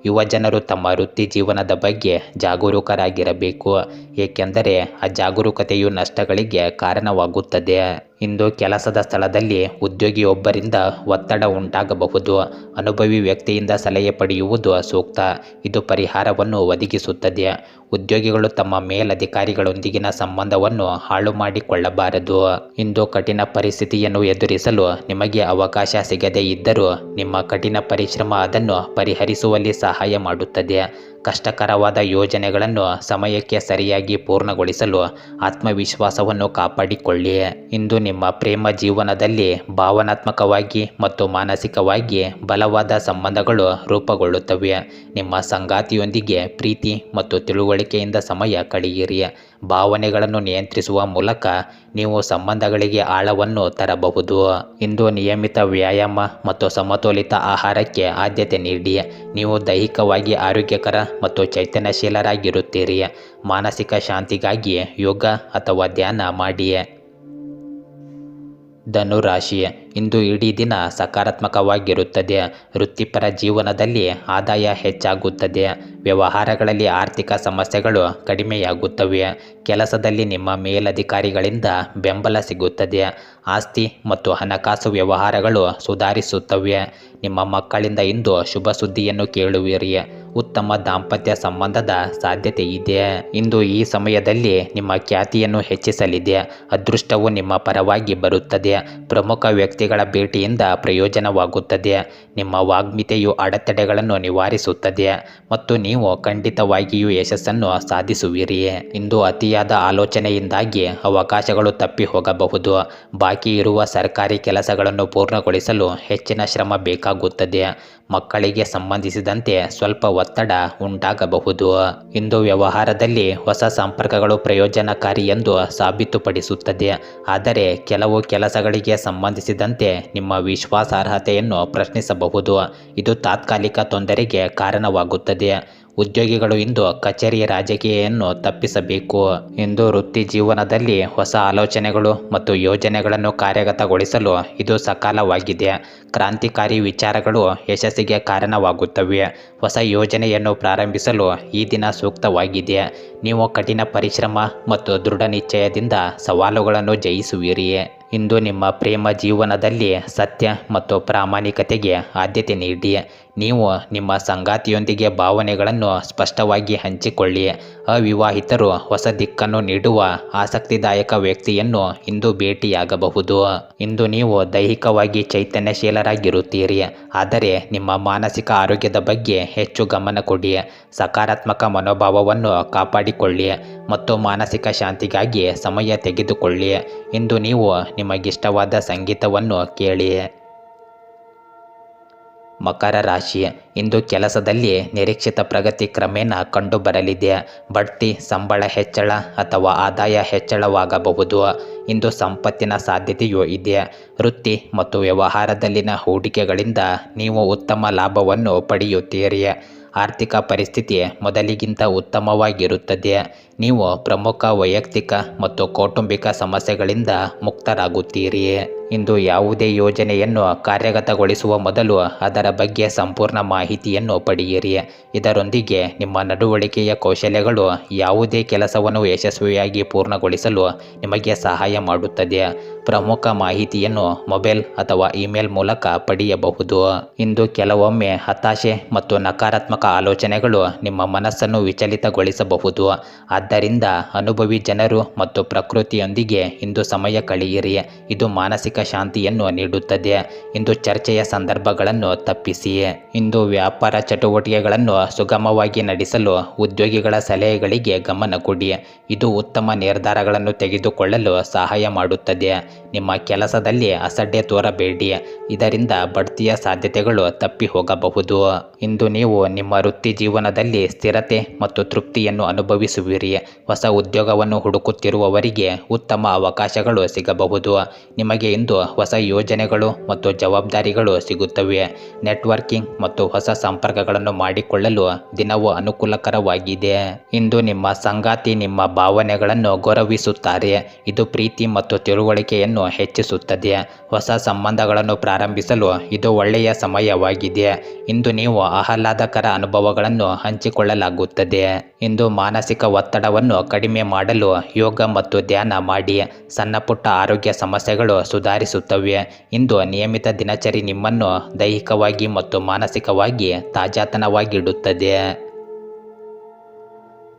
ಯುವ ಜನರು ತಮ್ಮ ವೃತ್ತಿ ಜೀವನದ ಬಗ್ಗೆ ಜಾಗರೂಕರಾಗಿರಬೇಕು. ಏಕೆಂದರೆ ಅಜಾಗರೂಕತೆಯು ನಷ್ಟಗಳಿಗೆ ಕಾರಣವಾಗುತ್ತದೆ. ಇಂದು ಕೆಲಸದ ಸ್ಥಳದಲ್ಲಿ ಉದ್ಯೋಗಿಯೊಬ್ಬರಿಂದ ಒತ್ತಡ ಉಂಟಾಗಬಹುದು. ಅನುಭವಿ ವ್ಯಕ್ತಿಯಿಂದ ಸಲಹೆ ಪಡೆಯುವುದು ಸೂಕ್ತ. ಇದು ಪರಿಹಾರವನ್ನು ಒದಗಿಸುತ್ತದೆ. ಉದ್ಯೋಗಿಗಳು ತಮ್ಮ ಮೇಲಧಿಕಾರಿಗಳೊಂದಿಗಿನ ಸಂಬಂಧವನ್ನು ಹಾಳು ಮಾಡಿಕೊಳ್ಳಬಾರದು. ಇಂದು ಕಠಿಣ ಪರಿಸ್ಥಿತಿಯನ್ನು ಎದುರಿಸಲು ನಿಮಗೆ ಅವಕಾಶ ಸಿಗದೇ ಇದ್ದರೂ ನಿಮ್ಮ ಕಠಿಣ ಪರಿಶ್ರಮ ಅದನ್ನು ಪರಿಹರಿಸುವಲ್ಲಿ ಸಹಾಯ ಮಾಡುತ್ತದೆ. ಕಷ್ಟಕರವಾದ ಯೋಜನೆಗಳನ್ನು ಸಮಯಕ್ಕೆ ಸರಿಯಾಗಿ ಪೂರ್ಣಗೊಳಿಸಲು ಆತ್ಮವಿಶ್ವಾಸವನ್ನು ಕಾಪಾಡಿಕೊಳ್ಳಿ. ಇಂದು ನಿಮ್ಮ ಪ್ರೇಮ ಜೀವನದಲ್ಲಿ ಭಾವನಾತ್ಮಕವಾಗಿ ಮತ್ತು ಮಾನಸಿಕವಾಗಿ ಬಲವಾದ ಸಂಬಂಧಗಳು ರೂಪುಗೊಳ್ಳುತ್ತವೆ. ನಿಮ್ಮ ಸಂಗಾತಿಯೊಂದಿಗೆ ಪ್ರೀತಿ ಮತ್ತು ತಿಳುವಳಿಕೆಯಿಂದ ಸಮಯ ಕಳೆಯಿರಿ. ಭಾವನೆಗಳನ್ನು ನಿಯಂತ್ರಿಸುವ ಮೂಲಕ ನೀವು ಸಂಬಂಧಗಳಿಗೆ ಆಳವನ್ನು ತರಬಹುದು. ಇಂದು ನಿಯಮಿತ ವ್ಯಾಯಾಮ ಮತ್ತು ಸಮತೋಲಿತ ಆಹಾರಕ್ಕೆ ಆದ್ಯತೆ ನೀಡಿ. ನೀವು ದೈಹಿಕವಾಗಿ ಆರೋಗ್ಯಕರ ಮತ್ತು ಚೈತನ್ಯಶೀಲರಾಗಿರುತ್ತೀರಿ. ಮಾನಸಿಕ ಶಾಂತಿಗಾಗಿ ಯೋಗ ಅಥವಾ ಧ್ಯಾನ ಮಾಡಿ. ಧನುರಾಶಿ ಇಂದು ಇಡೀ ದಿನ ಸಕಾರಾತ್ಮಕವಾಗಿರುತ್ತದೆ. ವೃತ್ತಿಪರ ಜೀವನದಲ್ಲಿ ಆದಾಯ ಹೆಚ್ಚಾಗುತ್ತದೆ. ವ್ಯವಹಾರಗಳಲ್ಲಿ ಆರ್ಥಿಕ ಸಮಸ್ಯೆಗಳು ಕಡಿಮೆಯಾಗುತ್ತವೆ. ಕೆಲಸದಲ್ಲಿ ನಿಮ್ಮ ಮೇಲಧಿಕಾರಿಗಳಿಂದ ಬೆಂಬಲ ಸಿಗುತ್ತದೆ. ಆಸ್ತಿ ಮತ್ತು ಹಣಕಾಸು ವ್ಯವಹಾರಗಳು ಸುಧಾರಿಸುತ್ತವೆ. ನಿಮ್ಮ ಮಕ್ಕಳಿಂದ ಇಂದು ಶುಭ ಸುದ್ದಿಯನ್ನು ಕೇಳುವಿರಿ. ಉತ್ತಮ ದಾಂಪತ್ಯ ಸಂಬಂಧದ ಸಾಧ್ಯತೆ ಇದೆ. ಇಂದು ಈ ಸಮಯದಲ್ಲಿ ನಿಮ್ಮ ಖ್ಯಾತಿಯನ್ನು ಹೆಚ್ಚಿಸಲಿದೆ. ಅದೃಷ್ಟವು ನಿಮ್ಮ ಪರವಾಗಿ ಬರುತ್ತದೆ. ಪ್ರಮುಖ ವ್ಯಕ್ತಿಗಳ ಭೇಟಿಯಿಂದ ಪ್ರಯೋಜನವಾಗುತ್ತದೆ. ನಿಮ್ಮ ವಾಗ್ಮಿತೆಯು ಅಡೆತಡೆಗಳನ್ನು ನಿವಾರಿಸುತ್ತದೆ ಮತ್ತು ನೀವು ಖಂಡಿತವಾಗಿಯೂ ಯಶಸ್ಸನ್ನು ಸಾಧಿಸುವಿರಿ. ಇಂದು ಅತಿಯಾದ ಆಲೋಚನೆಯಿಂದಾಗಿ ಅವಕಾಶಗಳು ತಪ್ಪಿ ಹೋಗಬಹುದು. ಬಾಕಿ ಇರುವ ಸರ್ಕಾರಿ ಕೆಲಸಗಳನ್ನು ಪೂರ್ಣಗೊಳಿಸಲು ಹೆಚ್ಚಿನ ಶ್ರಮ ಬೇಕಾಗುತ್ತದೆ. ಮಕ್ಕಳಿಗೆ ಸಂಬಂಧಿಸಿದಂತೆ ಸ್ವಲ್ಪ ಒತ್ತಡ ಉಂಟಾಗಬಹುದು. ಇಂದು ವ್ಯವಹಾರದಲ್ಲಿ ಹೊಸ ಸಂಪರ್ಕಗಳು ಪ್ರಯೋಜನಕಾರಿ ಎಂದು ಸಾಬೀತುಪಡಿಸುತ್ತದೆ. ಆದರೆ ಕೆಲವು ಕೆಲಸಗಳಿಗೆ ಸಂಬಂಧಿಸಿದಂತೆ ನಿಮ್ಮ ವಿಶ್ವಾಸಾರ್ಹತೆಯನ್ನು ಪ್ರಶ್ನಿಸಬಹುದು. ಇದು ತಾತ್ಕಾಲಿಕ ತೊಂದರೆಗೆ ಕಾರಣವಾಗುತ್ತದೆ. ಉದ್ಯೋಗಿಗಳು ಇಂದು ಕಚೇರಿ ರಾಜಕೀಯನ್ನು ತಪ್ಪಿಸಬೇಕು ಇಂದು ವೃತ್ತಿ ಜೀವನದಲ್ಲಿ ಹೊಸ ಆಲೋಚನೆಗಳು ಮತ್ತು ಯೋಜನೆಗಳನ್ನು ಕಾರ್ಯಗತಗೊಳಿಸಲು ಇದು ಸಕಾಲವಾಗಿದೆ. ಕ್ರಾಂತಿಕಾರಿ ವಿಚಾರಗಳು ಯಶಸ್ಸಿಗೆ ಕಾರಣವಾಗುತ್ತವೆ. ಹೊಸ ಯೋಜನೆಯನ್ನು ಪ್ರಾರಂಭಿಸಲು ಈ ದಿನ ಸೂಕ್ತವಾಗಿದೆ. ನೀವು ಕಠಿಣ ಪರಿಶ್ರಮ ಮತ್ತು ದೃಢ ನಿಶ್ಚಯದಿಂದ ಸವಾಲುಗಳನ್ನು ಜಯಿಸುವಿರಿ. ಇಂದು ನಿಮ್ಮ ಪ್ರೇಮ ಜೀವನದಲ್ಲಿ ಸತ್ಯ ಮತ್ತು ಪ್ರಾಮಾಣಿಕತೆಗೆ ಆದ್ಯತೆ ನೀಡಿ. ನೀವು ನಿಮ್ಮ ಸಂಗಾತಿಯೊಂದಿಗೆ ಭಾವನೆಗಳನ್ನು ಸ್ಪಷ್ಟವಾಗಿ ಹಂಚಿಕೊಳ್ಳಿ. ಅವಿವಾಹಿತರು ಹೊಸ ದಿಕ್ಕನ್ನು ನೀಡುವ ಆಸಕ್ತಿದಾಯಕ ವ್ಯಕ್ತಿಯನ್ನು ಇಂದು ಭೇಟಿಯಾಗಬಹುದು. ಇಂದು ನೀವು ದೈಹಿಕವಾಗಿ ಚೈತನ್ಯಶೀಲರಾಗಿರುತ್ತೀರಿ. ಆದರೆ ನಿಮ್ಮ ಮಾನಸಿಕ ಆರೋಗ್ಯದ ಬಗ್ಗೆ ಹೆಚ್ಚು ಗಮನ ಕೊಡಿ. ಸಕಾರಾತ್ಮಕ ಮನೋಭಾವವನ್ನು ಕಾಪಾಡಿಕೊಳ್ಳಿ ಮತ್ತು ಮಾನಸಿಕ ಶಾಂತಿಗಾಗಿ ಸಮಯ ತೆಗೆದುಕೊಳ್ಳಿ. ಇಂದು ನೀವು ನಿಮಗಿಷ್ಟವಾದ ಸಂಗೀತವನ್ನು ಕೇಳಿ. ಮಕರ ರಾಶಿ, ಇಂದು ಕೆಲಸದಲ್ಲಿ ನಿರೀಕ್ಷಿತ ಪ್ರಗತಿ ಕ್ರಮೇಣ ಕಂಡುಬರಲಿದೆ. ಬಡ್ತಿ, ಸಂಬಳ ಹೆಚ್ಚಳ ಅಥವಾ ಆದಾಯ ಹೆಚ್ಚಳವಾಗಬಹುದು. ಇಂದು ಸಂಪತ್ತಿನ ಸಾಧ್ಯತೆಯೂ ಇದೆ. ವೃತ್ತಿ ಮತ್ತು ವ್ಯವಹಾರದಲ್ಲಿನ ಹೂಡಿಕೆಗಳಿಂದ ನೀವು ಉತ್ತಮ ಲಾಭವನ್ನು ಪಡೆಯುತ್ತೀರಿ. ಆರ್ಥಿಕ ಪರಿಸ್ಥಿತಿ ಮೊದಲಿಗಿಂತ ಉತ್ತಮವಾಗಿರುತ್ತದೆ. ನೀವು ಪ್ರಮುಖ ವೈಯಕ್ತಿಕ ಮತ್ತು ಕೌಟುಂಬಿಕ ಸಮಸ್ಯೆಗಳಿಂದ ಮುಕ್ತರಾಗುತ್ತೀರಿ. ಇಂದು ಯಾವುದೇ ಯೋಜನೆಯನ್ನು ಕಾರ್ಯಗತಗೊಳಿಸುವ ಮೊದಲು ಅದರ ಬಗ್ಗೆ ಸಂಪೂರ್ಣ ಮಾಹಿತಿಯನ್ನು ಪಡೆಯಿರಿ. ಇದರೊಂದಿಗೆ ನಿಮ್ಮ ನಡವಳಿಕೆಯ ಕೌಶಲ್ಯಗಳು ಯಾವುದೇ ಕೆಲಸವನ್ನು ಯಶಸ್ವಿಯಾಗಿ ಪೂರ್ಣಗೊಳಿಸಲು ನಿಮಗೆ ಸಹಾಯ ಮಾಡುತ್ತದೆ. ಪ್ರಮುಖ ಮಾಹಿತಿಯನ್ನು ಮೊಬೈಲ್ ಅಥವಾ ಇಮೇಲ್ ಮೂಲಕ ಪಡೆಯಬಹುದು. ಇಂದು ಕೆಲವೊಮ್ಮೆ ಹತಾಶೆ ಮತ್ತು ನಕಾರಾತ್ಮಕ ಆಲೋಚನೆಗಳು ನಿಮ್ಮ ಮನಸ್ಸನ್ನು ವಿಚಲಿತಗೊಳಿಸಬಹುದು. ಆದ್ದರಿಂದ ಅನುಭವಿ ಜನರು ಮತ್ತು ಪ್ರಕೃತಿಯೊಂದಿಗೆ ಇಂದು ಸಮಯ ಕಳೆಯಿರಿ. ಇದು ಮಾನಸಿಕ ಶಾಂತಿಯನ್ನು ನೀಡುತ್ತದೆ. ಇಂದು ಚರ್ಚೆಯ ಸಂದರ್ಭಗಳನ್ನು ತಪ್ಪಿಸಿ. ಇಂದು ವ್ಯಾಪಾರ ಚಟುವಟಿಕೆಗಳನ್ನು ಸುಗಮವಾಗಿ ನಡೆಸಲು ಉದ್ಯೋಗಿಗಳ ಸಲಹೆಗಳಿಗೆ ಗಮನ ಕೊಡಿ. ಇದು ಉತ್ತಮ ನಿರ್ಧಾರಗಳನ್ನು ತೆಗೆದುಕೊಳ್ಳಲು ಸಹಾಯ ಮಾಡುತ್ತದೆ. ನಿಮ್ಮ ಕೆಲಸದಲ್ಲಿ ಅಸಡ್ಡೆ ತೋರಬೇಡಿ. ಇದರಿಂದ ಬಡ್ತಿಯ ಸಾಧ್ಯತೆಗಳು ತಪ್ಪಿ ಹೋಗಬಹುದು. ಇಂದು ನೀವು ನಿಮ್ಮ ವೃತ್ತಿ ಜೀವನದಲ್ಲಿ ಸ್ಥಿರತೆ ಮತ್ತು ತೃಪ್ತಿಯನ್ನು ಅನುಭವಿಸುವಿರಿ. ಹೊಸ ಉದ್ಯೋಗವನ್ನು ಹುಡುಕುತ್ತಿರುವವರಿಗೆ ಉತ್ತಮ ಅವಕಾಶಗಳು ಸಿಗಬಹುದು. ನಿಮಗೆ ಇಂದು ಹೊಸ ಯೋಜನೆಗಳು ಮತ್ತು ಜವಾಬ್ದಾರಿಗಳು ಸಿಗುತ್ತವೆ. ನೆಟ್ವರ್ಕಿಂಗ್ ಮತ್ತು ಹೊಸ ಸಂಪರ್ಕಗಳನ್ನು ಮಾಡಿಕೊಳ್ಳಲು ದಿನವು ಅನುಕೂಲಕರವಾಗಿದೆ. ಇಂದು ನಿಮ್ಮ ಸಂಗಾತಿ ನಿಮ್ಮ ಭಾವನೆಗಳನ್ನು ಗೌರವಿಸುತ್ತಾರೆ. ಇದು ಪ್ರೀತಿ ಮತ್ತು ತಿಳುವಳಿಕೆಯನ್ನು ಹೆಚ್ಚಿಸುತ್ತದೆ. ಹೊಸ ಸಂಬಂಧಗಳನ್ನು ಪ್ರಾರಂಭಿಸಲು ಇದು ಒಳ್ಳೆಯ ಸಮಯವಾಗಿದೆ. ಇಂದು ನೀವು ಆಹ್ಲಾದಕರ ಅನುಭವಗಳನ್ನು ಹಂಚಿಕೊಳ್ಳಲಾಗುತ್ತದೆ. ಇಂದು ಮಾನಸಿಕ ಒತ್ತಡವನ್ನು ಕಡಿಮೆ ಮಾಡಲು ಯೋಗ ಮತ್ತು ಧ್ಯಾನ ಮಾಡಿ. ಸಣ್ಣಪುಟ್ಟ ಆರೋಗ್ಯ ಸಮಸ್ಯೆಗಳು ಸುಧಾರಿಸುತ್ತವೆ. ಇಂದು ನಿಯಮಿತ ದಿನಚರಿ ನಿಮ್ಮನ್ನು ದೈಹಿಕವಾಗಿ ಮತ್ತು ಮಾನಸಿಕವಾಗಿ ತಾಜಾತನವಾಗಿಡುತ್ತದೆ.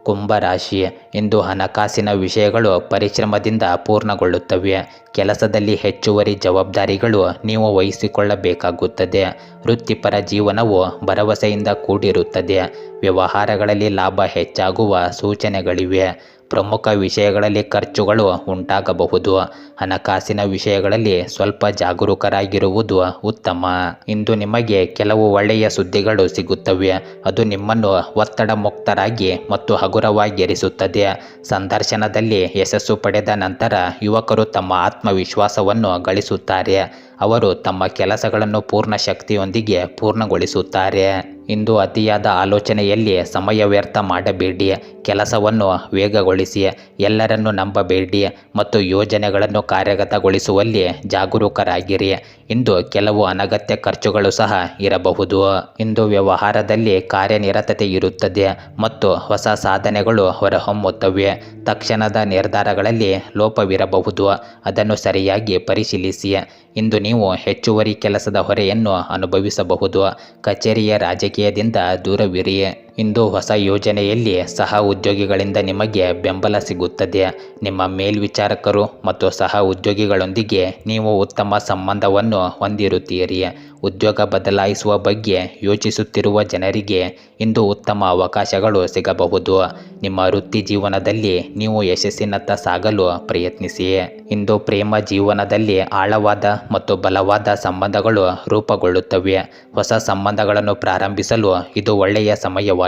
ಕುಂಭರಾಶಿ. ಇಂದು ಹಣಕಾಸಿನ ವಿಷಯಗಳು ಪರಿಶ್ರಮದಿಂದ ಪೂರ್ಣಗೊಳ್ಳುತ್ತವೆ. ಕೆಲಸದಲ್ಲಿ ಹೆಚ್ಚುವರಿ ಜವಾಬ್ದಾರಿಗಳು ನೀವು ವಹಿಸಿಕೊಳ್ಳಬೇಕಾಗುತ್ತದೆ. ವೃತ್ತಿಪರ ಜೀವನವು ಭರವಸೆಯಿಂದ ಕೂಡಿರುತ್ತದೆ. ವ್ಯವಹಾರಗಳಲ್ಲಿ ಲಾಭ ಹೆಚ್ಚಾಗುವ ಸೂಚನೆಗಳಿವೆ. ಪ್ರಮುಖ ವಿಷಯಗಳಲ್ಲಿ ಖರ್ಚುಗಳು ಉಂಟಾಗಬಹುದು. ಹಣಕಾಸಿನ ವಿಷಯಗಳಲ್ಲಿ ಸ್ವಲ್ಪ ಜಾಗರೂಕರಾಗಿರುವುದು ಉತ್ತಮ. ಇಂದು ನಿಮಗೆ ಕೆಲವು ಒಳ್ಳೆಯ ಸುದ್ದಿಗಳು ಸಿಗುತ್ತವೆ. ಅದು ನಿಮ್ಮನ್ನು ಒತ್ತಡ ಮುಕ್ತರಾಗಿ ಮತ್ತು ಹಗುರವಾಗಿರಿಸುತ್ತದೆ. ಸಂದರ್ಶನದಲ್ಲಿ ಯಶಸ್ಸು ಪಡೆದ ನಂತರ ಯುವಕರು ತಮ್ಮ ಆತ್ಮವಿಶ್ವಾಸವನ್ನು ಗಳಿಸುತ್ತಾರೆ. ಅವರು ತಮ್ಮ ಕೆಲಸಗಳನ್ನು ಪೂರ್ಣ ಶಕ್ತಿಯೊಂದಿಗೆ ಪೂರ್ಣಗೊಳಿಸುತ್ತಾರೆ. ಇಂದು ಅತಿಯಾದ ಆಲೋಚನೆಯಲ್ಲಿ ಸಮಯ ವ್ಯರ್ಥ ಮಾಡಬೇಡಿ. ಕೆಲಸವನ್ನು ವೇಗಗೊಳಿಸಿ, ಎಲ್ಲರನ್ನು ನಂಬಬೇಡಿ ಮತ್ತು ಯೋಜನೆಗಳನ್ನು ಕಾರ್ಯಗತಗೊಳಿಸುವಲ್ಲಿ ಜಾಗರೂಕರಾಗಿರಿ. ಇಂದು ಕೆಲವು ಅನಗತ್ಯ ಖರ್ಚುಗಳು ಸಹ ಇರಬಹುದು. ಇಂದು ವ್ಯವಹಾರದಲ್ಲಿ ಕಾರ್ಯನಿರತತೆ ಇರುತ್ತದೆ ಮತ್ತು ಹೊಸ ಸಾಧನೆಗಳು ಹೊರಹೊಮ್ಮುತ್ತವೆ. ತಕ್ಷಣದ ನಿರ್ಧಾರಗಳಲ್ಲಿ ಲೋಪವಿರಬಹುದು. ಅದನ್ನು ಸರಿಯಾಗಿ ಪರಿಶೀಲಿಸಿ. ಇಂದು ನೀವು ಹೆಚ್ಚುವರಿ ಕೆಲಸದ ಹೊರೆಯನ್ನು ಅನುಭವಿಸಬಹುದು. ಕಚೇರಿಯ ರಾಜಕೀಯದಿಂದ ದೂರವಿರಿ. ಇಂದು ಹೊಸ ಯೋಜನೆಯಲ್ಲಿ ಸಹ ಉದ್ಯೋಗಿಗಳಿಂದ ನಿಮಗೆ ಬೆಂಬಲ ಸಿಗುತ್ತದೆ. ನಿಮ್ಮ ಮೇಲ್ವಿಚಾರಕರು ಮತ್ತು ಸಹ ಉದ್ಯೋಗಿಗಳೊಂದಿಗೆ ನೀವು ಉತ್ತಮ ಸಂಬಂಧವನ್ನು ಹೊಂದಿರುತ್ತೀರಿ. ಉದ್ಯೋಗ ಬದಲಾಯಿಸುವ ಬಗ್ಗೆ ಯೋಚಿಸುತ್ತಿರುವ ಜನರಿಗೆ ಇಂದು ಉತ್ತಮ ಅವಕಾಶಗಳು ಸಿಗಬಹುದು. ನಿಮ್ಮ ವೃತ್ತಿ ಜೀವನದಲ್ಲಿ ನೀವು ಯಶಸ್ಸಿನತ್ತ ಸಾಗಲು ಪ್ರಯತ್ನಿಸಿ. ಇಂದು ಪ್ರೇಮ ಜೀವನದಲ್ಲಿ ಆಳವಾದ ಮತ್ತು ಬಲವಾದ ಸಂಬಂಧಗಳು ರೂಪುಗೊಳ್ಳುತ್ತವೆ. ಹೊಸ ಸಂಬಂಧಗಳನ್ನು ಪ್ರಾರಂಭಿಸಲು ಇದು ಒಳ್ಳೆಯ ಸಮಯವಾಗಿದೆ.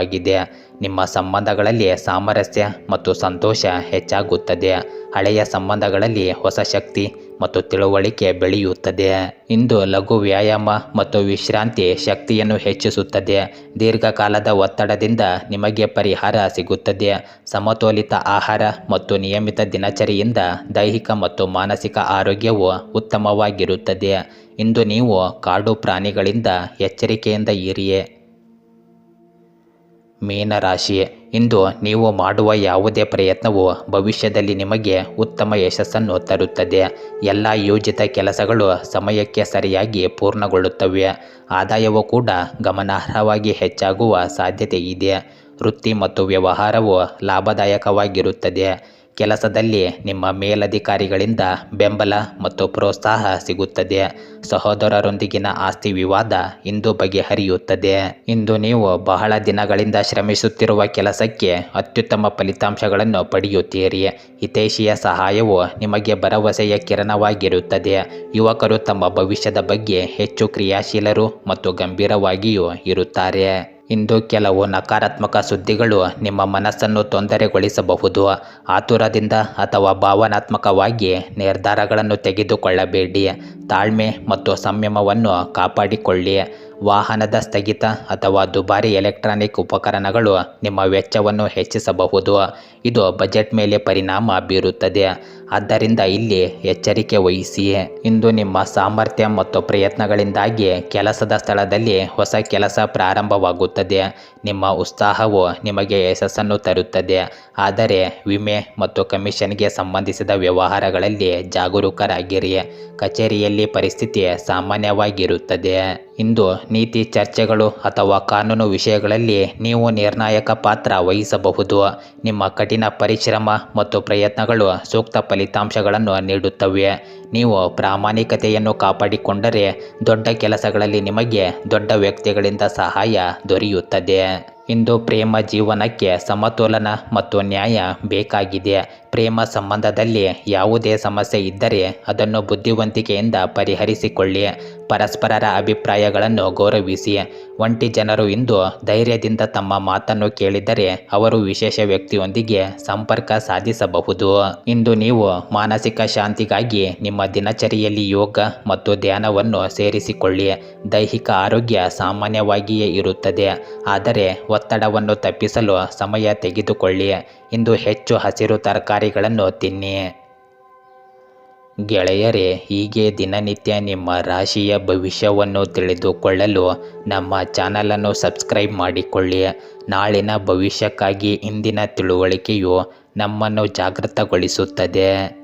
ನಿಮ್ಮ ಸಂಬಂಧಗಳಲ್ಲಿ ಸಾಮರಸ್ಯ ಮತ್ತು ಸಂತೋಷ ಹೆಚ್ಚಾಗುತ್ತದೆ. ಹಳೆಯ ಸಂಬಂಧಗಳಲ್ಲಿ ಹೊಸ ಶಕ್ತಿ ಮತ್ತು ತಿಳುವಳಿಕೆ ಬೆಳೆಯುತ್ತದೆ. ಇಂದು ಲಘು ವ್ಯಾಯಾಮ ಮತ್ತು ವಿಶ್ರಾಂತಿ ಶಕ್ತಿಯನ್ನು ಹೆಚ್ಚಿಸುತ್ತದೆ. ದೀರ್ಘಕಾಲದ ಒತ್ತಡದಿಂದ ನಿಮಗೆ ಪರಿಹಾರ ಸಿಗುತ್ತದೆ. ಸಮತೋಲಿತ ಆಹಾರ ಮತ್ತು ನಿಯಮಿತ ದಿನಚರಿಯಿಂದ ದೈಹಿಕ ಮತ್ತು ಮಾನಸಿಕ ಆರೋಗ್ಯವು ಉತ್ತಮವಾಗಿರುತ್ತದೆ. ಇಂದು ನೀವು ಕಾಡು ಪ್ರಾಣಿಗಳಿಂದ ಎಚ್ಚರಿಕೆಯಿಂದ ಇರಿ ಮೀನರಾಶಿ. ಇಂದು ನೀವು ಮಾಡುವ ಯಾವುದೇ ಪ್ರಯತ್ನವು ಭವಿಷ್ಯದಲ್ಲಿ ನಿಮಗೆ ಉತ್ತಮ ಯಶಸ್ಸನ್ನು ತರುತ್ತದೆ. ಎಲ್ಲ ಯೋಜಿತ ಕೆಲಸಗಳು ಸಮಯಕ್ಕೆ ಸರಿಯಾಗಿ ಪೂರ್ಣಗೊಳ್ಳುತ್ತವೆ. ಆದಾಯವು ಕೂಡ ಗಮನಾರ್ಹವಾಗಿ ಹೆಚ್ಚಾಗುವ ಸಾಧ್ಯತೆ ಇದೆ ವೃತ್ತಿ ಮತ್ತು ವ್ಯವಹಾರವು ಲಾಭದಾಯಕವಾಗಿರುತ್ತದೆ. ಕೆಲಸದಲ್ಲಿ ನಿಮ್ಮ ಮೇಲಧಿಕಾರಿಗಳಿಂದ ಬೆಂಬಲ ಮತ್ತು ಪ್ರೋತ್ಸಾಹ ಸಿಗುತ್ತದೆ. ಸಹೋದರರೊಂದಿಗಿನ ಆಸ್ತಿ ವಿವಾದ ಇಂದು ಬಗೆಹರಿಯುತ್ತದೆ. ಇಂದು ನೀವು ಬಹಳ ದಿನಗಳಿಂದ ಶ್ರಮಿಸುತ್ತಿರುವ ಕೆಲಸಕ್ಕೆ ಅತ್ಯುತ್ತಮ ಫಲಿತಾಂಶಗಳನ್ನು ಪಡೆಯುತ್ತೀರಿ. ಹಿತೈಷಿಯ ಸಹಾಯವು ನಿಮಗೆ ಭರವಸೆಯ ಕಿರಣವಾಗಿರುತ್ತದೆ. ಯುವಕರು ತಮ್ಮ ಭವಿಷ್ಯದ ಬಗ್ಗೆ ಹೆಚ್ಚು ಕ್ರಿಯಾಶೀಲರು ಮತ್ತು ಗಂಭೀರವಾಗಿಯೂ ಇರುತ್ತಾರೆ. ಇಂದು ಕೆಲವು ನಕಾರಾತ್ಮಕ ಸುದ್ದಿಗಳು ನಿಮ್ಮ ಮನಸ್ಸನ್ನು ತೊಂದರೆಗೊಳಿಸಬಹುದು. ಆತುರದಿಂದ ಅಥವಾ ಭಾವನಾತ್ಮಕವಾಗಿ ನಿರ್ಧಾರಗಳನ್ನು ತೆಗೆದುಕೊಳ್ಳಬೇಡಿ. ತಾಳ್ಮೆ ಮತ್ತು ಸಂಯಮವನ್ನು ಕಾಪಾಡಿಕೊಳ್ಳಿ. ವಾಹನದ ಸ್ಥಗಿತ ಅಥವಾ ದುಬಾರಿ ಎಲೆಕ್ಟ್ರಾನಿಕ್ ಉಪಕರಣಗಳು ನಿಮ್ಮ ವೆಚ್ಚವನ್ನು ಹೆಚ್ಚಿಸಬಹುದು. ಇದು ಬಜೆಟ್ ಮೇಲೆ ಪರಿಣಾಮ ಬೀರುತ್ತದೆ. ಆದ್ದರಿಂದ ಇಲ್ಲಿ ಎಚ್ಚರಿಕೆ ವಹಿಸಿ. ಇಂದು ನಿಮ್ಮ ಸಾಮರ್ಥ್ಯ ಮತ್ತು ಪ್ರಯತ್ನಗಳಿಂದಾಗಿ ಕೆಲಸದ ಸ್ಥಳದಲ್ಲಿ ಹೊಸ ಕೆಲಸ ಪ್ರಾರಂಭವಾಗುತ್ತದೆ. ನಿಮ್ಮ ಉತ್ಸಾಹವು ನಿಮಗೆ ಯಶಸ್ಸನ್ನು ತರುತ್ತದೆ. ಆದರೆ ವಿಮೆ ಮತ್ತು ಕಮಿಷನ್ಗೆ ಸಂಬಂಧಿಸಿದ ವ್ಯವಹಾರಗಳಲ್ಲಿ ಜಾಗರೂಕರಾಗಿರಿ. ಕಚೇರಿಯಲ್ಲಿ ಪರಿಸ್ಥಿತಿ ಸಾಮಾನ್ಯವಾಗಿರುತ್ತದೆ. ಇಂದು ನೀತಿ ಚರ್ಚೆಗಳು ಅಥವಾ ಕಾನೂನು ವಿಷಯಗಳಲ್ಲಿ ನೀವು ನಿರ್ಣಾಯಕ ಪಾತ್ರ ವಹಿಸಬಹುದು. ನಿಮ್ಮ ಕಠಿಣ ಪರಿಶ್ರಮ ಮತ್ತು ಪ್ರಯತ್ನಗಳು ಸೂಕ್ತ ಫಲಿತಾಂಶಗಳನ್ನು ನೀಡುತ್ತವೆ. ನೀವು ಪ್ರಾಮಾಣಿಕತೆಯನ್ನು ಕಾಪಾಡಿಕೊಂಡರೆ ದೊಡ್ಡ ಕೆಲಸಗಳಲ್ಲಿ ನಿಮಗೆ ದೊಡ್ಡ ವ್ಯಕ್ತಿಗಳಿಂದ ಸಹಾಯ ದೊರೆಯುತ್ತದೆ. ಇಂದು ಪ್ರೇಮ ಜೀವನಕ್ಕೆ ಸಮತೋಲನ ಮತ್ತು ನ್ಯಾಯ ಬೇಕಾಗಿದೆ. ಪ್ರೇಮ ಸಂಬಂಧದಲ್ಲಿ ಯಾವುದೇ ಸಮಸ್ಯೆ ಇದ್ದರೆ ಅದನ್ನು ಬುದ್ಧಿವಂತಿಕೆಯಿಂದ ಪರಿಹರಿಸಿಕೊಳ್ಳಿ. ಪರಸ್ಪರರ ಅಭಿಪ್ರಾಯಗಳನ್ನು ಗೌರವಿಸಿ. ಒಂಟಿ ಜನರು ಇಂದು ಧೈರ್ಯದಿಂದ ತಮ್ಮ ಮಾತನ್ನು ಕೇಳಿದರೆ ಅವರು ವಿಶೇಷ ವ್ಯಕ್ತಿಯೊಂದಿಗೆ ಸಂಪರ್ಕ ಸಾಧಿಸಬಹುದು. ಇಂದು ನೀವು ಮಾನಸಿಕ ಶಾಂತಿಗಾಗಿ ನಿಮ್ಮ ದಿನಚರಿಯಲ್ಲಿ ಯೋಗ ಮತ್ತು ಧ್ಯಾನವನ್ನು ಸೇರಿಸಿಕೊಳ್ಳಿ. ದೈಹಿಕ ಆರೋಗ್ಯ ಸಾಮಾನ್ಯವಾಗಿಯೇ ಇರುತ್ತದೆ. ಆದರೆ ಒತ್ತಡವನ್ನು ತಪ್ಪಿಸಲು ಸಮಯ ತೆಗೆದುಕೊಳ್ಳಿ. ಇಂದು ಹೆಚ್ಚು ಹಸಿರು ತರಕಾರಿಗಳನ್ನು ತಿನ್ನಿ. ಗೆಳೆಯರೇ, ಹೀಗೆ ದಿನನಿತ್ಯ ನಿಮ್ಮ ರಾಶಿಯ ಭವಿಷ್ಯವನ್ನು ತಿಳಿದುಕೊಳ್ಳಲು ನಮ್ಮ ಚಾನಲನ್ನು ಸಬ್ಸ್ಕ್ರೈಬ್ ಮಾಡಿಕೊಳ್ಳಿ. ನಾಳಿನ ಭವಿಷ್ಯಕ್ಕಾಗಿ ಇಂದಿನ ತಿಳುವಳಿಕೆಯು ನಮ್ಮನ್ನು ಜಾಗೃತಗೊಳಿಸುತ್ತದೆ.